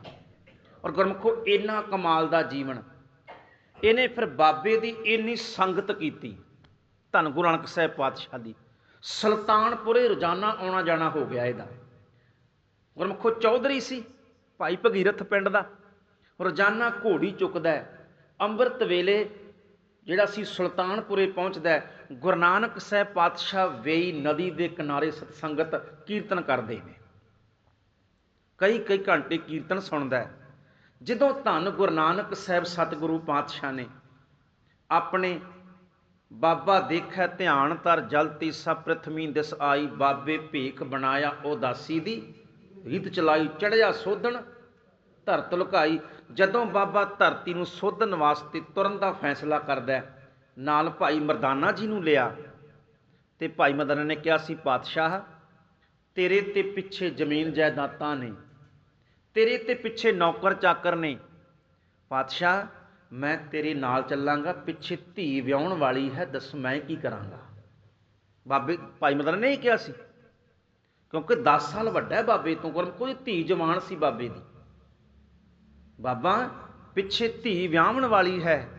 ਔਰ ਗੁਰਮਖੋ, ਇੰਨਾ ਕਮਾਲ ਦਾ ਜੀਵਨ। ਇਹਨੇ ਫਿਰ ਬਾਬੇ ਦੀ ਇੰਨੀ ਸੰਗਤ ਕੀਤੀ, ਧੰਨ ਗੁਰੂ ਨਾਨਕ ਸਾਹਿਬ ਪਾਤਸ਼ਾਹ ਦੀ। ਸੁਲਤਾਨਪੁਰੇ ਰੋਜ਼ਾਨਾ ਆਉਣਾ ਜਾਣਾ ਹੋ ਗਿਆ ਇਹਦਾ। ਗੁਰਮਖੋ, ਚੌਧਰੀ ਸੀ, ਭਾਈ ਭਗੀਰਥ ਪਿੰਡ ਦਾ। ਰੋਜ਼ਾਨਾ ਘੋੜੀ ਚੁੱਕਦਾ ਅੰਮ੍ਰਿਤ ਵੇਲੇ ਜਿਹੜਾ ਸੀ ਸੁਲਤਾਨਪੁਰੇ ਪਹੁੰਚਦਾ ਗੁਰੂ ਨਾਨਕ ਸਾਹਿਬ ਪਾਤਸ਼ਾਹ ਵੇਈ ਨਦੀ ਦੇ ਕਿਨਾਰੇ ਸਤਸੰਗਤ ਕੀਰਤਨ ਕਰਦੇ ਨੇ। ਕਈ ਕਈ ਘੰਟੇ ਕੀਰਤਨ ਸੁਣਦਾ ਹੈ। ਜਦੋਂ ਧੰਨ ਗੁਰੂ ਨਾਨਕ ਸਾਹਿਬ ਸਤਿਗੁਰੂ ਪਾਤਸ਼ਾਹ ਨੇ ਆਪਣੇ ਬਾਬਾ ਦੇਖੈ ਧਿਆਨ ਤਰ ਜਲਤੀ ਸਭ ਪ੍ਰਥਮੀ ਦਿਸ ਆਈ ਬਾਬੇ ਭੇਖ ਬਣਾਇਆ ਉਦਾਸੀ ਦੀ ਰੀਤ ਚਲਾਈ ਚੜਿਆ ਸੋਧਣ ਧਰਤ ਲੁਕਾਈ। ਜਦੋਂ ਬਾਬਾ ਧਰਤੀ ਨੂੰ ਸੋਧਣ ਵਾਸਤੇ ਤੁਰਨ ਦਾ ਫੈਸਲਾ ਕਰਦਾ ਨਾਲ ਭਾਈ ਮਰਦਾਨਾ ਜੀ ਨੂੰ ਲਿਆ ਤੇ ਭਾਈ ਮਰਦਾਨਾ ਨੇ ਕਿਹਾ ਸੀ ਪਾਤਸ਼ਾਹ ਤੇਰੇ ਤੇ ਪਿੱਛੇ ਜ਼ਮੀਨ ਜਾਇਦਾਦਾਂ ਨੇ, ਤੇਰੇ ਤੇ ਪਿੱਛੇ ਨੌਕਰ ਚਾਕਰ ਨੇ। ਪਾਤਸ਼ਾਹ, ਮੈਂ ਤੇਰੇ ਨਾਲ ਚੱਲਾਂਗਾ, ਪਿੱਛੇ ਧੀ ਵਿਆਹਣ ਵਾਲੀ ਹੈ, ਦੱਸ ਮੈਂ ਕੀ ਕਰਾਂਗਾ? ਬਾਬੇ, ਭਾਈ ਮਦਨ ਨੇ ਇਹ ਕਿਹਾ ਸੀ, ਕਿਉਂਕਿ 10 ਸਾਲ ਵੱਡਾ ਹੈ ਬਾਬੇ ਤੋਂ ਕੋਲ, ਕੋਈ ਧੀ ਜਵਾਨ ਸੀ ਬਾਬੇ ਦੀ। ਬਾਬਾ, ਪਿੱਛੇ ਧੀ ਵਿਆਹਣ ਵਾਲੀ ਹੈ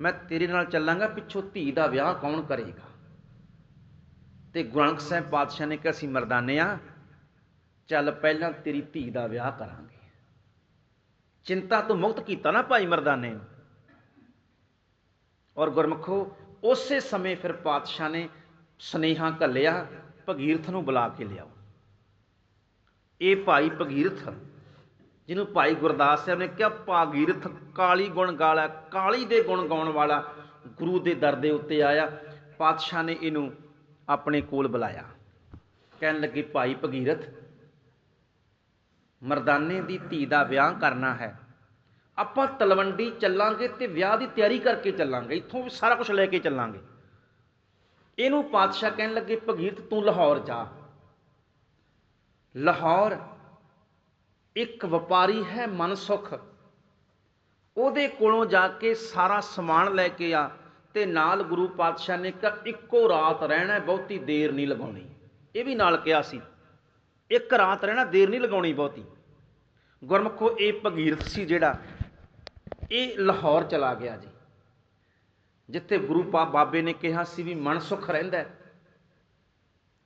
ਮੈਂ ਤੇਰੇ ਨਾਲ ਚੱਲਾਂਗਾ, ਪਿੱਛੋਂ ਧੀ ਦਾ ਵਿਆਹ ਕੌਣ ਕਰੇਗਾ? ਤੇ ਗੁਰੂ ਸਾਹਿਬ ਪਾਤਸ਼ਾਹ ਨੇ ਕਿਹਾ, ਅਸੀਂ ਮਰਦਾਨੇ ਮਰਦਾਨਿਆ ਚੱਲ ਪਹਿਲਾਂ ਤੇਰੀ ਧੀ ਦਾ ਵਿਆਹ ਕਰਾਂਗੇ। ਚਿੰਤਾ ਤੋਂ ਮੁਕਤ ਕੀਤਾ ਨਾ ਭਾਈ ਮਰਦਾਨੇ ਨੂੰ। ਔਰ ਗੁਰਮਖੋ, ਉਸੇ ਸਮੇਂ ਫਿਰ ਪਾਤਸ਼ਾਹ ਨੇ ਸਨੇਹਾ ਘੱਲਿਆ, ਭਗੀਰਥ ਨੂੰ ਬੁਲਾ ਕੇ ਲਿਆਓ। ਇਹ ਭਾਈ ਭਗੀਰਥ ਜਿਹਨੂੰ ਭਾਈ ਗੁਰਦਾਸ ਸਾਹਿਬ ਨੇ ਕਿਹਾ ਭਾਗੀਰਥ ਕਾਲੀ ਗੁਣ ਗਾਲਾ, ਕਾਲੀ ਦੇ ਗੁਣ ਗਾਉਣ ਵਾਲਾ ਗੁਰੂ ਦੇ ਦਰ ਦੇ ਉੱਤੇ ਆਇਆ। ਪਾਤਸ਼ਾਹ ਨੇ ਇਹਨੂੰ ਆਪਣੇ ਕੋਲ ਬੁਲਾਇਆ। ਕਹਿਣ ਲੱਗੇ, ਭਾਈ ਭਗੀਰਥ, ਮਰਦਾਨੇ ਦੀ ਧੀ ਦਾ ਵਿਆਹ ਕਰਨਾ ਹੈ। ਆਪਾਂ ਤਲਵੰਡੀ ਚੱਲਾਂਗੇ ਤੇ ਵਿਆਹ ਦੀ ਤਿਆਰੀ ਕਰਕੇ ਚੱਲਾਂਗੇ। ਇੱਥੋਂ ਵੀ ਸਾਰਾ ਕੁਝ ਲੈ ਕੇ ਚੱਲਾਂਗੇ। ਇਹਨੂੰ ਪਾਤਸ਼ਾਹ ਕਹਿਣ ਲੱਗੇ, ਭਗੀਰਥ, ਤੂੰ ਲਾਹੌਰ ਜਾ। ਲਾਹੌਰ ਇੱਕ ਵਪਾਰੀ ਹੈ ਮਨਸੁਖ ਉਹਦੇ ਕੋਲੋਂ ਜਾ ਕੇ ਸਾਰਾ ਸਮਾਨ ਲੈ ਕੇ ਆ ਤੇ ਨਾਲ ਗੁਰੂ ਪਾਤਸ਼ਾਹ ਨੇ ਕਿਹਾ, ਇੱਕੋ ਰਾਤ ਰਹਿਣਾ, ਬਹੁਤੀ ਦੇਰ ਨਹੀਂ ਲਗਾਉਣੀ। ਇਹ ਵੀ ਨਾਲ ਕਿਹਾ ਸੀ, ਇੱਕ ਰਾਤ ਰਹਿਣਾ, ਦੇਰ ਨਹੀਂ ਲਗਾਉਣੀ ਬਹੁਤੀ। ਗੁਰਮਖੋ, ਇਹ ਭਗੀਰਥ ਸੀ ਜਿਹੜਾ, ਇਹ ਲਾਹੌਰ ਚਲਾ ਗਿਆ ਜੀ। ਜਿੱਥੇ ਗੁਰੂ ਪਾ ਬਾਬੇ ਨੇ ਕਿਹਾ ਸੀ ਵੀ ਮਨ ਮਨਸੁਖ ਰਹਿੰਦਾ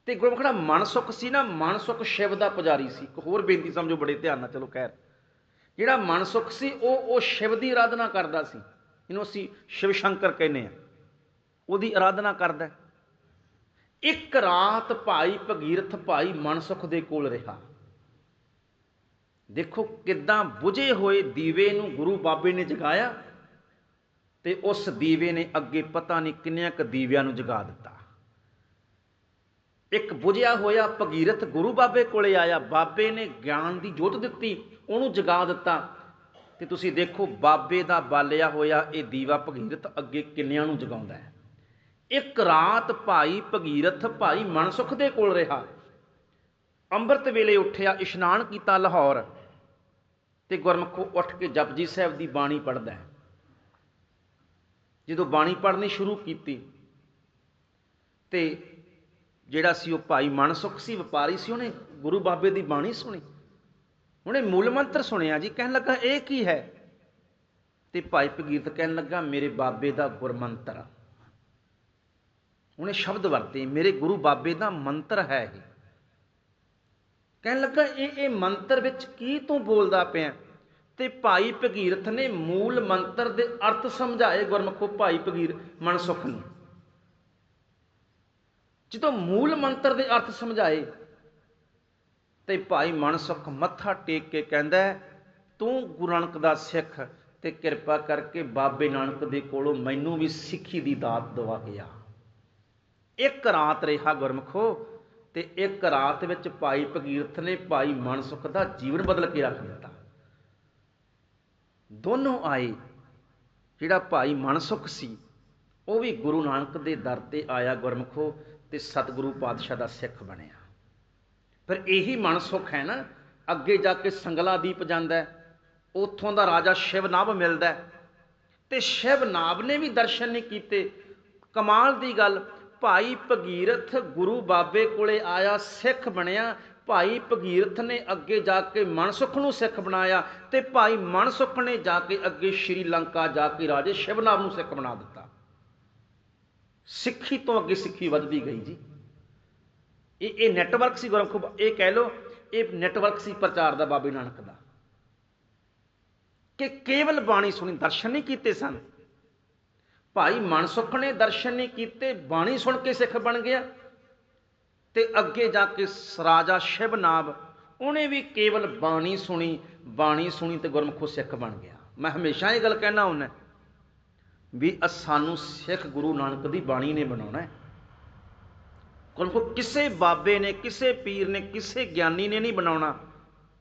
ਤੇ ਗੁਰਮੁਖ ਦਾ ਮਨਸੁਖ ਸੀ ਨਾ, ਮਨਸੁਖ ਸ਼ਿਵ ਦਾ ਪੁਜਾਰੀ ਸੀ। ਇੱਕ ਹੋਰ ਬੇਨਤੀ ਸਮਝੋ, ਬੜੇ ਧਿਆਨ ਨਾਲ ਚਲੋ, ਖੈਰ। ਜਿਹੜਾ ਮਨਸੁਖ ਸੀ, ਉਹ ਉਹ ਸ਼ਿਵ ਦੀ ਆਰਾਧਨਾ ਕਰਦਾ ਸੀ। ਇਹਨੂੰ ਅਸੀਂ ਸ਼ਿਵ ਸ਼ੰਕਰ ਕਹਿੰਦੇ ਆ ਉਹਦੀ ਆਰਾਧਨਾ ਕਰਦਾ ਇੱਕ ਰਾਤ ਭਾਈ ਭਗੀਰਥ ਭਾਈ ਮਨਸੁਖ ਦੇ ਕੋਲ ਰਿਹਾ। ਦੇਖੋ ਕਿੱਦਾਂ ਬੁਝੇ ਹੋਏ ਦੀਵੇ ਨੂੰ ਗੁਰੂ ਬਾਬੇ ਨੇ ਜਗਾਇਆ ਤੇ ਉਸ ਦੀਵੇ ਨੇ ਅੱਗੇ ਪਤਾ ਨਹੀਂ ਕਿੰਨਿਆਂ ਕ ਦੀਵਿਆਂ ਨੂੰ ਜਗਾ ਦਿੱਤਾ। ਇੱਕ ਬੁਝਿਆ ਹੋਇਆ ਭਗੀਰਥ ਗੁਰੂ ਬਾਬੇ ਕੋਲੇ ਆਇਆ, ਬਾਬੇ ਨੇ ਗਿਆਨ ਦੀ ਜੋਤ ਦਿੱਤੀ, ਉਹਨੂੰ ਜਗਾ ਦਿੱਤਾ। ਤੇ ਤੁਸੀਂ ਦੇਖੋ, ਬਾਬੇ ਦਾ ਬਾਲਿਆ ਹੋਇਆ ਇਹ ਦੀਵਾ ਭਗੀਰਥ ਅੱਗੇ ਕਿੰਨਿਆਂ ਨੂੰ ਜਗਾਉਂਦਾ ਹੈ? ਇੱਕ ਰਾਤ ਭਾਈ ਭਗੀਰਥ ਭਾਈ ਮਨਸੁਖ ਦੇ ਕੋਲ ਰਿਹਾ। ਅੰਮ੍ਰਿਤ ਵੇਲੇ ਉੱਠਿਆ, ਇਸ਼ਨਾਨ ਕੀਤਾ ਲਾਹੌਰ। ਤੇ ਗੁਰਮੁਖੋ ਉੱਠ ਕੇ ਜਪਜੀ ਸਾਹਿਬ ਦੀ ਬਾਣੀ ਪੜ੍ਹਦਾ ਜਦੋਂ ਬਾਣੀ ਪੜ੍ਹਨੀ ਸ਼ੁਰੂ ਕੀਤੀ, ਤੇ ਜਿਹੜਾ ਸੀ ਉਹ ਭਾਈ ਮਨਸੁਖ ਸੀ, ਵਪਾਰੀ ਸੀ, ਉਹਨੇ ਗੁਰੂ ਬਾਬੇ ਦੀ ਬਾਣੀ ਸੁਣੀ। ਉਹਨੇ ਮੂਲ ਮੰਤਰ ਸੁਣਿਆ ਜੀ, ਕਹਿਣ ਲੱਗਾ, ਇਹ ਕੀ ਹੈ? ਤੇ ਭਾਈ ਭਗੀਰਥ ਕਹਿਣ ਲੱਗਾ, ਮੇਰੇ ਬਾਬੇ ਦਾ ਗੁਰਮੰਤਰ ਆ। ਉਹਨੇ ਸ਼ਬਦ ਵਰਤੇ, ਮੇਰੇ ਗੁਰੂ ਬਾਬੇ ਦਾ ਮੰਤਰ ਹੈ ਇਹ। ਕਹਿਣ ਲੱਗਾ, ਇਹ ਇਹ ਮੰਤਰ ਵਿੱਚ ਕੀ ਤੂੰ ਬੋਲਦਾ ਪਿਆ? ਤੇ ਭਾਈ ਭਗੀਰਥ ਨੇ ਮੂਲ ਮੰਤਰ ਦੇ ਅਰਥ ਸਮਝਾਏ ਗੁਰਮੁਖੋ ਭਾਈ ਭਗੀਰ ਮਨਸੁਖ ਨੂੰ। ਜਦੋਂ ਮੂਲ ਮੰਤਰ ਦੇ ਅਰਥ ਸਮਝਾਏ, ਤੇ ਭਾਈ ਮਨਸੁਖ ਮੱਥਾ ਟੇਕ ਕੇ ਕਹਿੰਦਾ ਤੂੰ ਗੁਰੂ ਨਾਨਕ ਦਾ ਸਿੱਖ ਤੇ ਕਿਰਪਾ ਕਰਕੇ ਬਾਬੇ ਨਾਨਕ ਦੇ ਕੋਲੋਂ ਮੈਨੂੰ ਵੀ ਸਿੱਖੀ ਦੀ ਦਾਤ ਦਵਾ ਗਿਆ ਇੱਕ ਰਾਤ ਰਿਹਾ ਗੁਰਮਖੋ, ਤੇ ਇੱਕ ਰਾਤ ਵਿੱਚ ਭਾਈ ਭਗੀਰਥ ਨੇ ਭਾਈ ਮਨਸੁਖ ਦਾ ਜੀਵਨ ਬਦਲ ਕੇ ਰੱਖ ਦਿੱਤਾ। ਦੋਨੋਂ ਆਏ, ਜਿਹੜਾ ਭਾਈ ਮਨਸੁਖ ਸੀ, ਉਹ ਵੀ ਗੁਰੂ ਨਾਨਕ ਦੇ ਦਰ ਤੇ ਆਇਆ ਗੁਰਮਖੋ ਤੇ ਸਤਿਗੁਰੂ ਪਾਤਸ਼ਾਹ ਦਾ ਸਿੱਖ ਬਣਿਆ। ਪਰ ਇਹੀ ਮਨਸੁਖ ਹੈ ਨਾ, ਅੱਗੇ ਜਾ ਕੇ ਸੰਗਲਾਦੀਪ ਜਾਂਦਾ ਉੱਥੋਂ ਦਾ ਰਾਜਾ ਸ਼ਿਵਨਾਭ ਮਿਲਦਾ ਹੈ। ਤੇ ਸ਼ਿਵਨਾਭ ਨੇ ਵੀ ਦਰਸ਼ਨ ਨਹੀਂ ਕੀਤੇ। ਕਮਾਲ ਦੀ ਗੱਲ, ਭਾਈ ਭਗੀਰਥ ਗੁਰੂ ਬਾਬੇ ਕੋਲੇ ਆਇਆ, ਸਿੱਖ ਬਣਿਆ। ਭਾਈ ਭਗੀਰਥ ਨੇ ਅੱਗੇ ਜਾ ਕੇ ਮਨਸੁਖ ਨੂੰ ਸਿੱਖ ਬਣਾਇਆ ਤੇ ਭਾਈ ਮਨਸੁਖ ਨੇ ਜਾ ਕੇ ਅੱਗੇ ਸ਼੍ਰੀਲੰਕਾ ਜਾ ਕੇ ਰਾਜੇ ਸ਼ਿਵਨਾਭ ਨੂੰ ਸਿੱਖ ਬਣਾ ਦਿੱਤਾ। ਸਿੱਖੀ ਤੋਂ ਅੱਗੇ ਸਿੱਖੀ ਵੱਧਦੀ ਗਈ ਜੀ। ਇਹ ਇਹ ਨੈਟਵਰਕ ਸੀ ਗੁਰਮੁਖ ਇਹ ਕਹਿ ਲੋ ਇਹ ਨੈਟਵਰਕ ਸੀ ਪ੍ਰਚਾਰ ਦਾ ਬਾਬੇ ਨਾਨਕ ਦਾ। ਕਿ ਕੇਵਲ ਬਾਣੀ ਸੁਣੀ, ਦਰਸ਼ਨ ਨਹੀਂ ਕੀਤੇ ਸਨ। ਭਾਈ ਮਨਸੁਖ ਨੇ ਦਰਸ਼ਨ ਨਹੀਂ ਕੀਤੇ, ਬਾਣੀ ਸੁਣ ਕੇ ਸਿੱਖ ਬਣ ਗਿਆ। ਤੇ ਅੱਗੇ ਜਾ ਕੇ ਰਾਜਾ ਸ਼ਿਵਨਾਬ, ਉਹਨੇ ਵੀ ਕੇਵਲ ਬਾਣੀ ਸੁਣੀ ਬਾਣੀ ਸੁਣੀ ਤੇ ਗੁਰਮੁਖੋ ਸਿੱਖ ਬਣ ਗਿਆ। ਮੈਂ ਹਮੇਸ਼ਾ ਇਹ ਗੱਲ ਕਹਿਣਾ ਹੁੰਦਾ। ਵੀ ਸਾਨੂੰ ਸਿੱਖ ਗੁਰੂ ਨਾਨਕ ਦੀ ਬਾਣੀ ਨੇ ਬਣਾਉਣਾ ਹੈ। ਗੁਰਮੁਖੋ ਕਿਸੇ ਬਾਬੇ ਨੇ, ਕਿਸੇ ਪੀਰ ਨੇ, ਕਿਸੇ ਗਿਆਨੀ ਨੇ ਨਹੀਂ ਬਣਾਉਣਾ।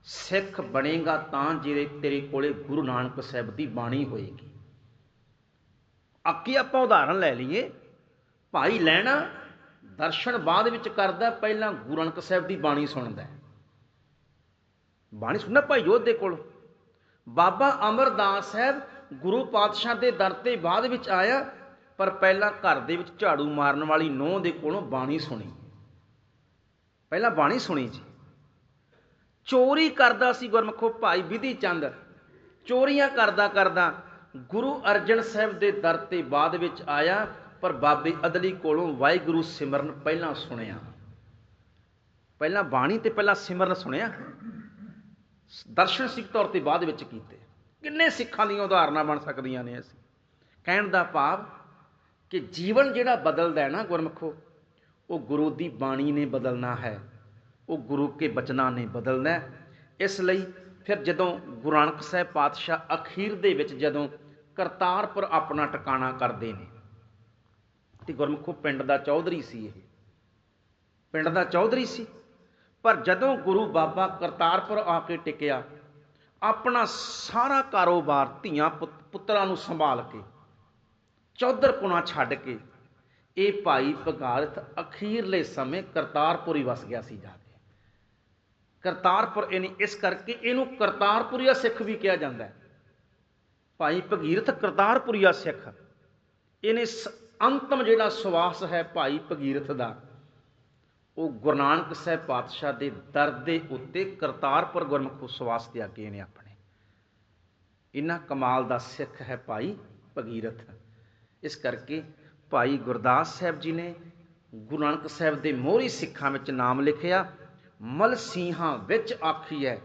ਸਿੱਖ ਬਣੇਗਾ ਤਾਂ ਜਿਹੜੇ ਤੇਰੇ ਕੋਲੇ ਗੁਰੂ ਨਾਨਕ ਸਾਹਿਬ ਦੀ ਬਾਣੀ ਹੋਏਗੀ। ਅੱਗੇ ਆਪਾਂ ਉਦਾਹਰਣ ਲੈ ਲਈਏ। ਭਾਈ ਲੈਣਾ ਦਰਸ਼ਨ ਬਾਅਦ ਵਿੱਚ ਕਰਦਾ, ਪਹਿਲਾਂ ਗੁਰੂ ਨਾਨਕ ਸਾਹਿਬ ਦੀ ਬਾਣੀ ਸੁਣਦਾ ਬਾਣੀ ਸੁਣਨਾ ਭਾਈ ਜੋਧ ਦੇ ਕੋਲ। ਬਾਬਾ ਅਮਰਦਾਸ ਸਾਹਿਬ ਗੁਰੂ ਪਾਤਸ਼ਾਹ ਦੇ ਦਰ ਤੇ ਬਾਅਦ ਵਿੱਚ ਆਇਆ, ਪਰ ਪਹਿਲਾਂ ਘਰ ਦੇ ਵਿੱਚ ਝਾੜੂ ਮਾਰਨ ਵਾਲੀ ਨੂੰਹ ਦੇ ਕੋਲੋਂ ਬਾਣੀ ਸੁਣੀ। ਪਹਿਲਾਂ ਬਾਣੀ ਸੁਣੀ ਜੀ। ਚੋਰੀ ਕਰਦਾ ਸੀ ਗੁਰਮਖੋ ਭਾਈ ਵਿਧੀ ਚੰਦ। ਚੋਰੀਆਂ ਕਰਦਾ ਕਰਦਾ ਗੁਰੂ ਅਰਜਨ ਸਾਹਿਬ ਦੇ ਦਰ ਤੇ ਬਾਅਦ ਵਿੱਚ ਆਇਆ, ਪਰ ਬਾਬੇ ਅਦਲੀ ਕੋਲੋਂ ਵਾਹਿਗੁਰੂ ਸਿਮਰਨ ਪਹਿਲਾਂ ਸੁਣਿਆ। ਪਹਿਲਾਂ ਬਾਣੀ ਤੇ ਪਹਿਲਾਂ ਸਿਮਰਨ ਸੁਣਿਆ। ਦਰਸ਼ਨ ਸਿੱਖ ਤੌਰ ਤੇ ਬਾਅਦ ਵਿੱਚ ਕੀਤੇ। ਕਿੰਨੇ ਸਿੱਖਾਂ ਦੀਆਂ ਉਦਾਹਰਨਾਂ ਬਣ ਸਕਦੀਆਂ ਨੇ ਅਸੀਂ। ਕਹਿਣ ਦਾ ਭਾਵ ਕਿ ਜੀਵਨ ਜਿਹੜਾ ਬਦਲਦਾ ਹੈ ਨਾ ਗੁਰਮਖੋ, ਉਹ ਗੁਰੂ ਦੀ ਬਾਣੀ ਨੇ ਬਦਲਣਾ ਹੈ, ਉਹ ਗੁਰੂ ਕੇ ਬਚਨਾਂ ਨੇ ਬਦਲਣਾ ਇਸ ਲਈ ਫਿਰ ਜਦੋਂ ਗੁਰੂ ਨਾਨਕ ਸਾਹਿਬ ਪਾਤਸ਼ਾਹ ਅਖੀਰ ਦੇ ਵਿੱਚ ਜਦੋਂ ਕਰਤਾਰਪੁਰ ਆਪਣਾ ਟਿਕਾਣਾ ਕਰਦੇ ਨੇ, ਤੇ ਗੁਰਮਖੋ ਪਿੰਡ ਦਾ ਚੌਧਰੀ ਸੀ ਇਹ। ਪਿੰਡ ਦਾ ਚੌਧਰੀ ਸੀ, ਪਰ ਜਦੋਂ ਗੁਰੂ ਬਾਬਾ ਕਰਤਾਰਪੁਰ ਆ ਕੇ ਟਿਕਿਆ ਆਪਣਾ ਸਾਰਾ ਕਾਰੋਬਾਰ ਧੀਆਂ ਪੁੱਤ- ਪੁੱਤਰਾਂ ਨੂੰ ਸੰਭਾਲ ਕੇ, ਚੌਧਰ ਪੁਣਾ ਛੱਡ ਕੇ, ਇਹ ਭਾਈ ਭਗਾਰਤ ਅਖੀਰਲੇ ਸਮੇਂ ਕਰਤਾਰਪੁਰ ਹੀ ਵਸ ਗਿਆ ਸੀ ਜਾ ਕੇ। ਕਰਤਾਰਪੁਰ ਇਹਨੇ ਇਸ ਕਰਕੇ ਇਹਨੂੰ ਕਰਤਾਰਪੁਰੀਆ ਸਿੱਖ ਵੀ ਕਿਹਾ ਜਾਂਦਾ ਹੈ। ਭਾਈ ਭਗੀਰਥ ਕਰਤਾਰਪੁਰੀਆ ਸਿੱਖ, ਇਹਨੇ ਸ- ਅੰਤਮ ਜਿਹੜਾ ਸਵਾਸ ਹੈ ਭਾਈ ਭਗੀਰਥ ਦਾ ਉਹ ਗੁਰੂ ਨਾਨਕ ਸਾਹਿਬ ਪਾਤਸ਼ਾਹ ਦੇ ਦਰ ਦੇ ਉੱਤੇ ਕਰਤਾਰਪੁਰ ਗੁਰਮੁਖ ਸਵਾਸ ਤੇ ਅੱਗੇ ਨੇ ਆਪਣੇ। ਇੰਨਾ ਕਮਾਲ ਦਾ ਸਿੱਖ ਹੈ ਭਾਈ ਭਗੀਰਥ। ਇਸ ਕਰਕੇ ਭਾਈ ਗੁਰਦਾਸ ਸਾਹਿਬ ਜੀ ਨੇ ਗੁਰੂ ਨਾਨਕ ਸਾਹਿਬ ਦੇ ਮੋਹਰੀ ਸਿੱਖਾਂ ਵਿੱਚ ਨਾਮ ਲਿਖਿਆ, ਮਲਸੀਹਾਂ ਵਿੱਚ ਆਖੀ ਹੈ।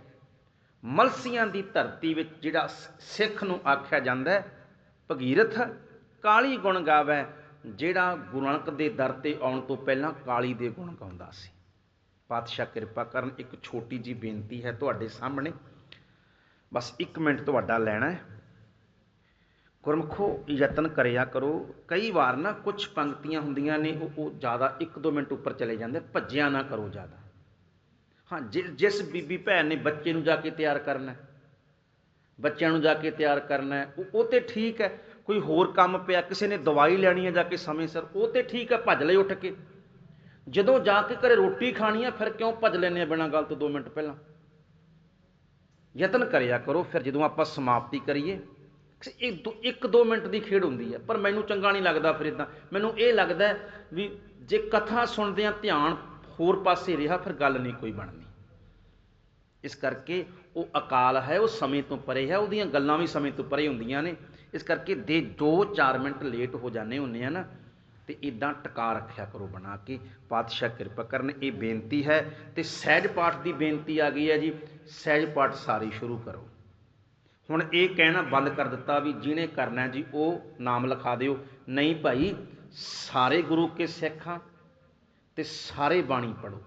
ਮਲਸੀਆਂ ਦੀ ਧਰਤੀ ਵਿੱਚ ਜਿਹੜਾ ਸਿੱਖ ਨੂੰ ਆਖਿਆ ਜਾਂਦਾ ਹੈ, ਭਗੀਰਥ ਕਾਲੀ ਗੁਣ ਗਾਵੇ ਜਿਹੜਾ ਗੁਰੂ ਨਾਨਕ ਦੇ ਦਰ ਤੇ ਆਉਣ ਤੋਂ ਪਹਿਲਾਂ ਕਾਲੀ ਦੇ ਗੁਣ ਗਾਉਂਦਾ ਸੀ। ਪਾਤਸ਼ਾਹ ਕਿਰਪਾ ਕਰਨ, ਇੱਕ ਛੋਟੀ ਜੀ ਬੇਨਤੀ ਹੈ ਤੁਹਾਡੇ ਸਾਹਮਣੇ। ਬਸ 1 ਮਿੰਟ ਤੁਹਾਡਾ ਲੈਣਾ ਹੈ। ਗੁਰਮਖੋ, ਯਤਨ ਕਰਿਆ ਕਰੋ। ਕਈ ਵਾਰ ਨਾ ਕੁਝ ਪੰਕਤੀਆਂ ਹੁੰਦੀਆਂ ਨੇ, ਉਹ ਉਹ ਜ਼ਿਆਦਾ 1-2 ਮਿੰਟ ਉੱਪਰ ਚਲੇ ਜਾਂਦੇ, ਭੱਜਿਆ ਨਾ ਕਰੋ ਜ਼ਿਆਦਾ। ਹਾਂ, ਜਿ- ਜਿਸ ਬੀਬੀ ਭੈਣ ਨੇ ਬੱਚੇ ਨੂੰ ਜਾ ਕੇ ਤਿਆਰ ਕਰਨਾ ਬੱਚਿਆਂ ਨੂੰ ਜਾ ਕੇ ਤਿਆਰ ਕਰਨਾ ਉਹ ਉਹ ਤੇ ਠੀਕ ਹੈ ਕੋਈ ਹੋਰ ਕੰਮ ਪਿਆ, ਕਿਸੇ ਨੇ ਦਵਾਈ ਲੈਣੀ ਹੈ ਜਾ ਕੇ ਸਮੇਂ ਸਿਰ, ਉਹ ਤੇ ਠੀਕ ਹੈ, ਭੱਜ ਲਈ ਉੱਠ ਕੇ। ਜਦੋਂ ਜਾ ਕੇ ਘਰੇ ਰੋਟੀ ਖਾਣੀ ਹੈ, ਫਿਰ ਕਿਉਂ ਭੱਜ ਲੈਂਦੇ ਆ ਬਿਨਾਂ ਗੱਲ ਤੋਂ 2 ਮਿੰਟ ਪਹਿਲਾਂ? ਯਤਨ ਕਰਿਆ ਕਰੋ, ਫਿਰ ਜਦੋਂ ਆਪਾਂ ਸਮਾਪਤੀ ਕਰੀਏ ਦੋ- ਇੱਕ ਦੋ ਮਿੰਟ ਦੀ ਖੇਡ ਹੁੰਦੀ ਹੈ, ਪਰ ਮੈਨੂੰ ਚੰਗਾ ਨਹੀਂ ਲੱਗਦਾ ਫਿਰ ਇਦਾਂ ਮੈਨੂੰ ਇਹ ਲੱਗਦਾ ਵੀ ਜੇ ਕਥਾ ਸੁਣਦਿਆਂ ਧਿਆਨ ਹੋਰ ਪਾਸੇ ਰਿਹਾ, ਫਿਰ ਗੱਲ ਨਹੀਂ ਕੋਈ ਬਣਨੀ ਇਸ ਕਰਕੇ ਉਹ ਅਕਾਲ ਹੈ, ਉਹ ਸਮੇਂ ਤੋਂ ਪਰੇ ਹੈ, ਉਹਦੀਆਂ ਗੱਲਾਂ ਵੀ ਸਮੇਂ ਤੋਂ ਪਰੇ ਹੁੰਦੀਆਂ ਨੇ। ਇਸ ਕਰਕੇ ਦੇ 2-4 ਮਿੰਟ ਲੇਟ ਹੋ ਜਾਂਦੇ ਹੁੰਦੇ ਆ ਨਾ, ਤੇ ਇਦਾਂ ਟਿਕਾ ਰੱਖਿਆ ਕਰੋ ਬਣਾ ਕੇ। ਪਾਤਸ਼ਾਹ ਕਿਰਪਾ ਕਰਨ, ਇਹ ਬੇਨਤੀ ਹੈ ਤੇ ਸਹਿਜ ਪਾਠ ਦੀ ਬੇਨਤੀ ਆ ਗਈ ਹੈ ਜੀ, ਸਹਿਜ ਪਾਠ ਸਾਰੀ ਸ਼ੁਰੂ ਕਰੋ। ਹੁਣ ਇਹ ਕਹਿਣਾ ਬੰਦ ਕਰ ਦਿੱਤਾ ਵੀ ਜਿਹਨੇ ਕਰਨਾ ਜੀ, ਉਹ ਨਾਮ ਲਿਖਾ ਦਿਓ। ਨਹੀਂ ਭਾਈ, ਸਾਰੇ ਗੁਰੂ ਕੇ ਸਿੱਖਾਂ ਤੇ ਸਾਰੇ ਬਾਣੀ ਪੜੋ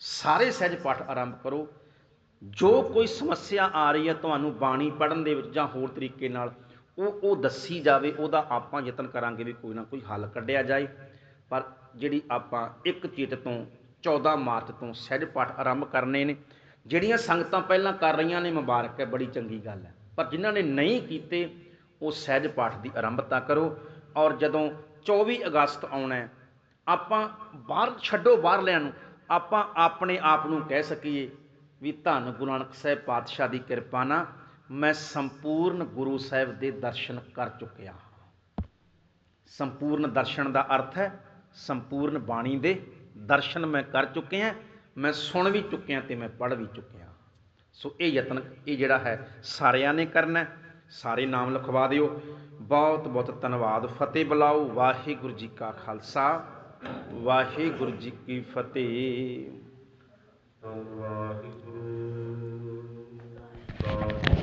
ਸਾਰੇ ਸਹਿਜ ਪਾਠ ਆਰੰਭ ਕਰੋ। ਜੋ ਕੋਈ ਸਮੱਸਿਆ ਆ ਰਹੀ ਹੈ ਤੁਹਾਨੂੰ ਬਾਣੀ ਪੜਨ ਦੇ ਵਿੱਚ ਜਾਂ ਹੋਰ ਤਰੀਕੇ ਨਾਲ, ਉਹ ਉਹ ਦੱਸੀ ਜਾਵੇ, ਉਹਦਾ ਆਪਾਂ ਯਤਨ ਕਰਾਂਗੇ ਵੀ ਕੋਈ ਨਾ ਕੋਈ ਹੱਲ ਕੱਢਿਆ ਜਾਏ। ਪਰ ਜਿਹੜੀ ਆਪਾਂ ਇੱਕ ਚੇਤ ਤੋਂ 14 ਮਾਰਚ ਤੋਂ ਸਹਿਜ ਪਾਠ ਆਰੰਭ ਕਰਨੇ ਨੇ, ਜਿਹੜੀਆਂ ਸੰਗਤਾਂ ਪਹਿਲਾਂ ਕਰ ਰਹੀਆਂ ਨੇ, ਮੁਬਾਰਕ ਹੈ, ਬੜੀ ਚੰਗੀ ਗੱਲ ਹੈ। ਪਰ ਜਿਨ੍ਹਾਂ ਨੇ ਨਹੀਂ ਕੀਤੇ, ਉਹ ਸਹਿਜ ਪਾਠ ਦੀ ਆਰੰਭਤਾ ਕਰੋ। ਔਰ ਜਦੋਂ 24 ਅਗਸਤ ਆਉਣਾ ਹੈ, ਆਪਾਂ ਬਾਹਰ ਛੱਡੋ ਬਾਹਰਲਿਆਂ ਨੂੰ, ਆਪਾਂ ਆਪਣੇ ਆਪ ਨੂੰ ਕਹਿ ਸਕੀਏ ਵੀ ਧੰਨ ਗੁਰੂ ਨਾਨਕ ਸਾਹਿਬ ਪਾਤਸ਼ਾਹ ਦੀ ਕਿਰਪਾ ਨਾਲ ਮੈਂ ਸੰਪੂਰਨ ਗੁਰੂ ਸਾਹਿਬ ਦੇ ਦਰਸ਼ਨ ਕਰ ਚੁੱਕਿਆ ਹਾਂ। ਸੰਪੂਰਨ ਦਰਸ਼ਨ ਦਾ ਅਰਥ ਹੈ ਸੰਪੂਰਨ ਬਾਣੀ ਦੇ ਦਰਸ਼ਨ ਮੈਂ ਕਰ ਚੁੱਕਿਆ, ਮੈਂ ਸੁਣ ਵੀ ਚੁੱਕਿਆ ਤੇ ਮੈਂ ਪੜ੍ਹ ਵੀ ਚੁੱਕਿਆ। ਸੋ ਇਹ ਯਤਨ, ਇਹ ਜਿਹੜਾ ਹੈ ਸਾਰਿਆਂ ਨੇ ਕਰਨਾ ਸਾਰੇ ਨਾਮ ਲਿਖਵਾ ਦਿਓ। ਬਹੁਤ ਬਹੁਤ ਧੰਨਵਾਦ। ਫਤਿਹ ਬੁਲਾਓ। ਵਾਹਿਗੁਰੂ ਜੀ ਕਾ ਖਾਲਸਾ। ਵਾਹਿਗੁਰੂ ਜੀ ਕੀ ਫਤਿਹ। Allahu Akbar.